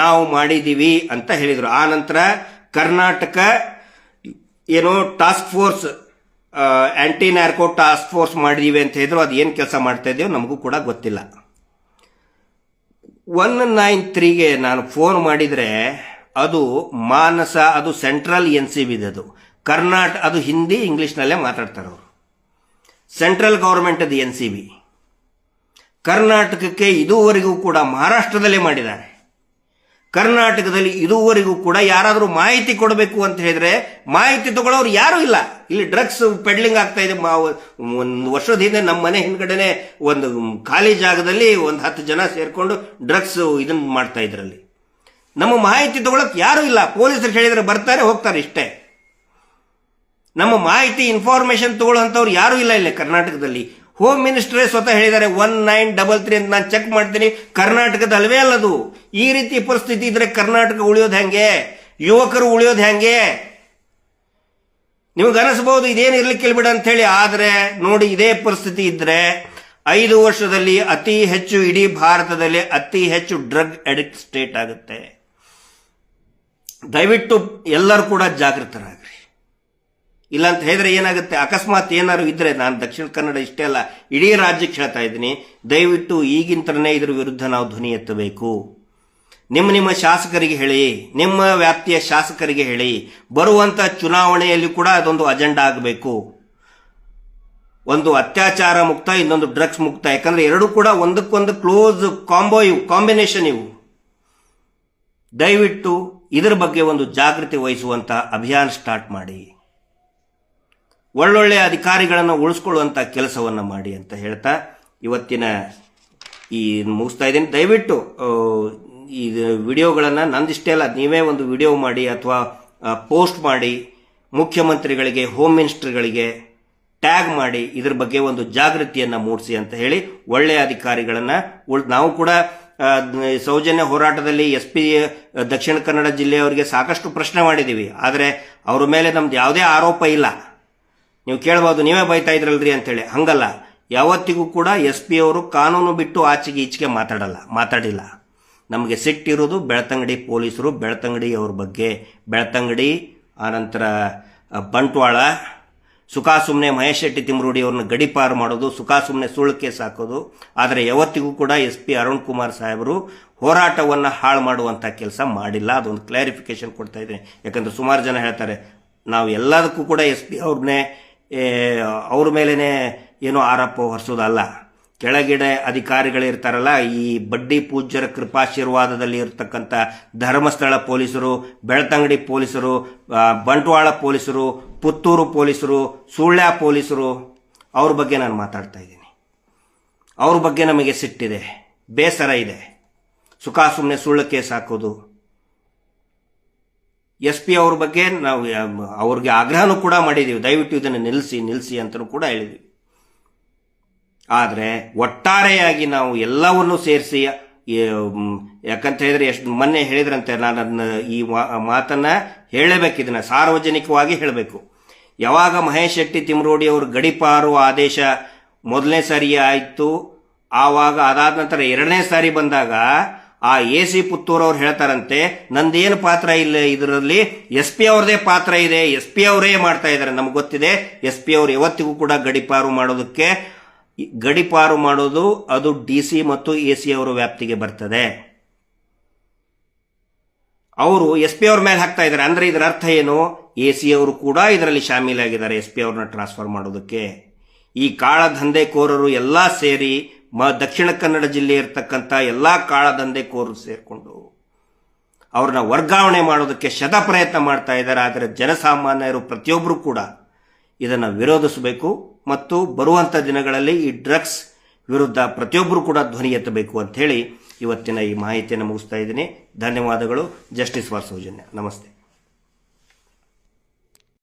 ನಾವು ಮಾಡಿದ್ದೀವಿ ಅಂತ ಹೇಳಿದರು. ಆ ನಂತರ ಕರ್ನಾಟಕ ಏನೋ task force anti narco task force ಮಾಡಿದೀವಿ ಅಂತ ಹೇಳಿದ್ರು, ಅದು ಏನು ಕೆಲಸ ಮಾಡ್ತಾ ಇದೆಯೋ ನಮಗೂ ಕೂಡ ಗೊತ್ತಿಲ್ಲ. ಒನ್ ನೈನ್ ತ್ರೀಗೆ ನಾನು ಫೋನ್ ಮಾಡಿದರೆ, ಅದು ಮಾನಸ, ಅದು ಸೆಂಟ್ರಲ್ ಎನ್ ಸಿ ಬಿದದು ಕರ್ನಾಟಕ ಅದು. ಹಿಂದಿ, ಇಂಗ್ಲೀಷ್ನಲ್ಲೇ ಮಾತಾಡ್ತಾರೆ ಅವರು. ಸೆಂಟ್ರಲ್ ಗೌರ್ಮೆಂಟ್ ಅದು ಎನ್ ಸಿ ಬಿ ಕರ್ನಾಟಕಕ್ಕೆ ಇದುವರೆಗೂ ಕೂಡ ಮಹಾರಾಷ್ಟ್ರದಲ್ಲೇ ಮಾಡಿದ್ದಾರೆ. ಕರ್ನಾಟಕದಲ್ಲಿ ಇದುವರೆಗೂ ಕೂಡ ಯಾರಾದರೂ ಮಾಹಿತಿ ಕೊಡಬೇಕು ಅಂತ ಹೇಳಿದ್ರೆ ಮಾಹಿತಿ ತಗೊಳ್ಳೋರು ಯಾರೂ ಇಲ್ಲ. ಇಲ್ಲಿ ಡ್ರಗ್ಸ್ ಪೆಡ್ಲಿಂಗ್ ಆಗ್ತಾ ಇದೆ. ಒಂದು ವರ್ಷದ ಹಿಂದೆ ನಮ್ಮ ಮನೆ ಹಿಂದ್ಗಡೆನೆ ಒಂದು ಖಾಲಿ ಜಾಗದಲ್ಲಿ ಒಂದು ಹತ್ತು ಜನ ಸೇರಿಕೊಂಡು ಡ್ರಗ್ಸ್ ಇದನ್ನ ಮಾಡ್ತಾ ಇದ್ರಲ್ಲಿ. ನಮ್ಮ ಮಾಹಿತಿ ತಗೊಳಕ್ ಯಾರೂ ಇಲ್ಲ. ಪೊಲೀಸರು ಹೇಳಿದ್ರೆ ಬರ್ತಾರೆ, ಹೋಗ್ತಾರೆ ಇಷ್ಟೇ. ನಮ್ಮ ಮಾಹಿತಿ ಇನ್ಫಾರ್ಮೇಶನ್ ತಗೊಳ್ಳುವಂಥವ್ರು ಯಾರೂ ಇಲ್ಲ ಇಲ್ಲಿ ಕರ್ನಾಟಕದಲ್ಲಿ. ಹೋಮ್ ಮಿನಿಸ್ಟ್ರೇ ಸ್ವತಃ ಹೇಳಿದ್ದಾರೆ ಒನ್ ನೈನ್ ಡಬಲ್ ತ್ರೀ ಅಂತ ನಾನು ಚೆಕ್ ಮಾಡ್ತೀನಿ. ಕರ್ನಾಟಕದ ಅಲ್ವೇ ಅಲ್ಲದು. ಈ ರೀತಿ ಪರಿಸ್ಥಿತಿ ಇದ್ರೆ ಕರ್ನಾಟಕ ಉಳಿಯೋದು ಹೆಂಗೆ? ಯುವಕರು ಉಳಿಯೋದು ಹೆಂಗೆ? ನಿಮ್ಗೆ ಅನಿಸಬಹುದು ಇದೇನು ಇರ್ಲಿಕ್ಕೆ ಬಿಡ ಅಂತ ಹೇಳಿ ಆದ್ರೆ ನೋಡಿ, ಇದೇ ಪರಿಸ್ಥಿತಿ ಇದ್ರೆ ಐದು ವರ್ಷದಲ್ಲಿ ಅತಿ ಹೆಚ್ಚು ಇಡೀ ಭಾರತದಲ್ಲಿ ಅತಿ ಹೆಚ್ಚು ಡ್ರಗ್ ಅಡಿಕ್ಟ್ ಸ್ಟೇಟ್ ಆಗುತ್ತೆ. ದಯವಿಟ್ಟು ಎಲ್ಲರೂ ಕೂಡ ಜಾಗೃತರಾಗ್ರಿ. ಇಲ್ಲ ಅಂತ ಹೇಳಿದ್ರೆ ಏನಾಗುತ್ತೆ? ಅಕಸ್ಮಾತ್ ಏನಾದ್ರು ಇದ್ರೆ, ನಾನು ದಕ್ಷಿಣ ಕನ್ನಡ ಇಷ್ಟೇ ಅಲ್ಲ, ಇಡೀ ರಾಜ್ಯಕ್ಕೆ ಹೇಳ್ತಾ ಇದ್ದೀನಿ, ದಯವಿಟ್ಟು ಈಗಿಂತನೇ ಇದ್ರ ವಿರುದ್ಧ ನಾವು ಧ್ವನಿ ಎತ್ತಬೇಕು. ನಿಮ್ಮ ನಿಮ್ಮ ಶಾಸಕರಿಗೆ ಹೇಳಿ, ನಿಮ್ಮ ವ್ಯಾಪ್ತಿಯ ಶಾಸಕರಿಗೆ ಹೇಳಿ, ಬರುವಂತ ಚುನಾವಣೆಯಲ್ಲಿ ಕೂಡ ಅದೊಂದು ಅಜೆಂಡಾ ಆಗಬೇಕು. ಒಂದು ಅತ್ಯಾಚಾರ ಮುಕ್ತ, ಇನ್ನೊಂದು ಡ್ರಗ್ಸ್ ಮುಕ್ತ, ಯಾಕಂದ್ರೆ ಎರಡೂ ಕೂಡ ಒಂದಕ್ಕೊಂದು ಕ್ಲೋಸ್ ಕಾಂಬೋ ಇವು, ಕಾಂಬಿನೇಷನ್ ಇವು. ದಯವಿಟ್ಟು ಇದರ ಬಗ್ಗೆ ಒಂದು ಜಾಗೃತಿ ವಹಿಸುವಂತ ಅಭಿಯಾನ ಸ್ಟಾರ್ಟ್ ಮಾಡಿ. ಒಳ್ಳೊಳ್ಳೆಯ ಅಧಿಕಾರಿಗಳನ್ನು ಉಳಿಸ್ಕೊಳ್ಳುವಂಥ ಕೆಲಸವನ್ನು ಮಾಡಿ ಅಂತ ಹೇಳ್ತಾ ಇವತ್ತಿನ ಈ ಮುಗಿಸ್ತಾ ಇದ್ದೀನಿ. ದಯವಿಟ್ಟು ಈ ವಿಡಿಯೋಗಳನ್ನು ನಂದಿಷ್ಟೇ ಅಲ್ಲ, ನೀವೇ ಒಂದು ವಿಡಿಯೋ ಮಾಡಿ ಅಥವಾ ಪೋಸ್ಟ್ ಮಾಡಿ, ಮುಖ್ಯಮಂತ್ರಿಗಳಿಗೆ, ಹೋಮ್ ಮಿನಿಸ್ಟರ್ಗಳಿಗೆ ಟ್ಯಾಗ್ ಮಾಡಿ, ಇದ್ರ ಬಗ್ಗೆ ಒಂದು ಜಾಗೃತಿಯನ್ನು ಮೂಡಿಸಿ ಅಂತ ಹೇಳಿ ಒಳ್ಳೆಯ ಅಧಿಕಾರಿಗಳನ್ನು ಉಳ್, ನಾವು ಕೂಡ ಸೌಜನ್ಯ ಹೋರಾಟದಲ್ಲಿ ಎಸ್ ಪಿ ದಕ್ಷಿಣ ಕನ್ನಡ ಜಿಲ್ಲೆಯವರಿಗೆ ಸಾಕಷ್ಟು ಪ್ರಶ್ನೆ ಮಾಡಿದ್ದೀವಿ. ಆದರೆ ಅವರ ಮೇಲೆ ನಮ್ದು ಯಾವುದೇ ಆರೋಪ ಇಲ್ಲ. ನೀವು ಕೇಳಬಹುದು ನೀವೇ ಬೈತಾ ಇದ್ರಲ್ರಿ ಅಂತೇಳಿ. ಹಂಗಲ್ಲ. ಯಾವತ್ತಿಗೂ ಕೂಡ ಎಸ್ ಪಿ ಅವರು ಕಾನೂನು ಬಿಟ್ಟು ಆಚೆಗೆ ಈಚೆಗೆ ಮಾತಾಡಲ್ಲ, ಮಾತಾಡಿಲ್ಲ. ನಮಗೆ ಸಿಟ್ಟಿರೋದು ಬೆಳ್ತಂಗಡಿ ಪೊಲೀಸರು, ಬೆಳ್ತಂಗಡಿ ಅವ್ರ ಬಗ್ಗೆ. ಬೆಳ್ತಂಗಡಿ ಆನಂತರ ಬಂಟ್ವಾಳ, ಸುಖಾ ಸುಮ್ಮನೆ ಮಹೇಶ್ ಶೆಟ್ಟಿ ತಿಮ್ರೂಡಿ ಅವ್ರನ್ನ ಗಡಿಪಾರು ಮಾಡೋದು, ಸುಖಾ ಸುಮ್ಮನೆ ಸುಳ್ಳು ಕೇಸ್ ಹಾಕೋದು. ಆದರೆ ಯಾವತ್ತಿಗೂ ಕೂಡ ಎಸ್ ಪಿ ಅರುಣ್ ಕುಮಾರ್ ಸಾಹೇಬರು ಹೋರಾಟವನ್ನು ಹಾಳು ಮಾಡುವಂಥ ಕೆಲಸ ಮಾಡಿಲ್ಲ. ಅದೊಂದು ಕ್ಲಾರಿಫಿಕೇಶನ್ ಕೊಡ್ತಾ ಇದ್ದೀನಿ. ಯಾಕಂದರೆ ಸುಮಾರು ಜನ ಹೇಳ್ತಾರೆ, ನಾವು ಎಲ್ಲದಕ್ಕೂ ಕೂಡ ಎಸ್ ಪಿ ಅವ್ರನ್ನೇ ಅವ್ರ ಮೇಲೇ ಏನೋ ಆರೋಪ ಹೊರಿಸೋದಲ್ಲ. ಕೆಳಗಿಡೆ ಅಧಿಕಾರಿಗಳಿರ್ತಾರಲ್ಲ ಈ ಬಡ್ಡಿ ಪೂಜ್ಯರ ಕೃಪಾಶೀರ್ವಾದದಲ್ಲಿ ಇರತಕ್ಕಂಥ ಧರ್ಮಸ್ಥಳ ಪೊಲೀಸರು, ಬೆಳ್ತಂಗಡಿ ಪೊಲೀಸರು ಬಂಟ್ವಾಳ ಪೊಲೀಸರು, ಪುತ್ತೂರು ಪೊಲೀಸರು ಸುಳ್ಯ ಪೊಲೀಸರು, ಅವ್ರ ಬಗ್ಗೆ ನಾನು ಮಾತಾಡ್ತಾ ಇದ್ದೀನಿ. ಅವ್ರ ಬಗ್ಗೆ ನಮಗೆ ಸಿಟ್ಟಿದೆ, ಬೇಸರ ಇದೆ. ಸುಖ ಸುಮ್ಮನೆ ಸುಳ್ಳು ಕೇಸ್ ಹಾಕೋದು. ಎಸ್ ಪಿ ಅವ್ರ ಬಗ್ಗೆ ನಾವು ಅವ್ರಿಗೆ ಆಗ್ರಹನೂ ಕೂಡ ಮಾಡಿದ್ದೀವಿ ದಯವಿಟ್ಟು ಇದನ್ನು ನಿಲ್ಲಿಸಿ ನಿಲ್ಲಿಸಿ ಅಂತಲೂ ಕೂಡ ಹೇಳಿದ್ವಿ. ಆದರೆ ಒಟ್ಟಾರೆಯಾಗಿ ನಾವು ಎಲ್ಲವನ್ನೂ ಸೇರಿಸಿ ಯಾಕಂತ ಹೇಳಿದ್ರೆ ಎಷ್ಟು ಮೊನ್ನೆ ಹೇಳಿದ್ರಂತೆ, ನಾನು ಅದನ್ನ ಈ ಮಾತನ್ನ ಹೇಳಬೇಕು, ಇದನ್ನ ಸಾರ್ವಜನಿಕವಾಗಿ ಹೇಳಬೇಕು. ಯಾವಾಗ ಮಹೇಶ್ ಶೆಟ್ಟಿ ತಿಮ್ರೋಡಿ ಅವರು ಗಡಿಪಾರು ಆದೇಶ ಮೊದಲನೇ ಸಾರಿ ಆಯಿತು, ಆವಾಗ ಅದಾದ ನಂತರ ಎರಡನೇ ಸಾರಿ ಬಂದಾಗ ಆ ಎ ಸಿ ಪುತ್ತೂರು ಅವ್ರು ಹೇಳ್ತಾರಂತೆ, ನಂದೇನು ಪಾತ್ರ ಇಲ್ಲ ಇದರಲ್ಲಿ? ಎಸ್ ಪಿ ಅವ್ರದೇ ಪಾತ್ರ ಇದೆ, ಎಸ್ ಪಿ ಅವರೇ ಮಾಡ್ತಾ ಇದ್ದಾರೆ ನಮ್ಗೆ ಗೊತ್ತಿದೆ. ಎಸ್ ಪಿ ಅವರು ಯಾವತ್ತಿಗೂ ಕೂಡ ಗಡಿಪಾರು ಮಾಡೋದಕ್ಕೆ, ಗಡಿಪಾರು ಮಾಡೋದು ಅದು ಡಿ ಸಿ ಮತ್ತು ಎ ಸಿ ಅವರ ವ್ಯಾಪ್ತಿಗೆ ಬರ್ತದೆ. ಅವರು ಎಸ್ ಪಿ ಅವ್ರ ಮೇಲೆ ಹಾಕ್ತಾ ಇದ್ದಾರೆ ಅಂದ್ರೆ ಇದರ ಅರ್ಥ ಏನು? ಎ ಸಿ ಅವರು ಕೂಡ ಇದರಲ್ಲಿ ಶಾಮೀಲಾಗಿದ್ದಾರೆ, ಎಸ್ ಪಿ ಅವ್ರನ್ನ ಟ್ರಾನ್ಸ್ಫರ್ ಮಾಡೋದಕ್ಕೆ. ಈ ಕಾಳ ದಂಧೆಕೋರರು ಎಲ್ಲ ಸೇರಿ ಮ ದಕ್ಷಿಣ ಕನ್ನಡ ಜಿಲ್ಲೆ ಇರತಕ್ಕಂಥ ಎಲ್ಲ ಕಾಳ ದಂಧೆಕೋರರು ಸೇರಿಕೊಂಡು ಅವ್ರನ್ನ ವರ್ಗಾವಣೆ ಮಾಡೋದಕ್ಕೆ ಶತ ಪ್ರಯತ್ನ ಮಾಡ್ತಾ ಇದ್ದಾರೆ. ಆದರೆ ಜನಸಾಮಾನ್ಯರು ಪ್ರತಿಯೊಬ್ಬರು ಕೂಡ ಇದನ್ನು ವಿರೋಧಿಸಬೇಕು ಮತ್ತು ಬರುವಂಥ ದಿನಗಳಲ್ಲಿ ಈ ಡ್ರಗ್ಸ್ ವಿರುದ್ಧ ಪ್ರತಿಯೊಬ್ಬರು ಕೂಡ ಧ್ವನಿ ಎತ್ತಬೇಕು ಅಂತ ಇವತ್ತಿನ ಈ ಮಾಹಿತಿಯನ್ನು ಮುಗಿಸ್ತಾ ಇದ್ದೀನಿ. ಧನ್ಯವಾದಗಳು. ಜಸ್ಟಿಸ್ ವಾರ್ ಸೌಜನ್ಯ ನಮಸ್ತೆ.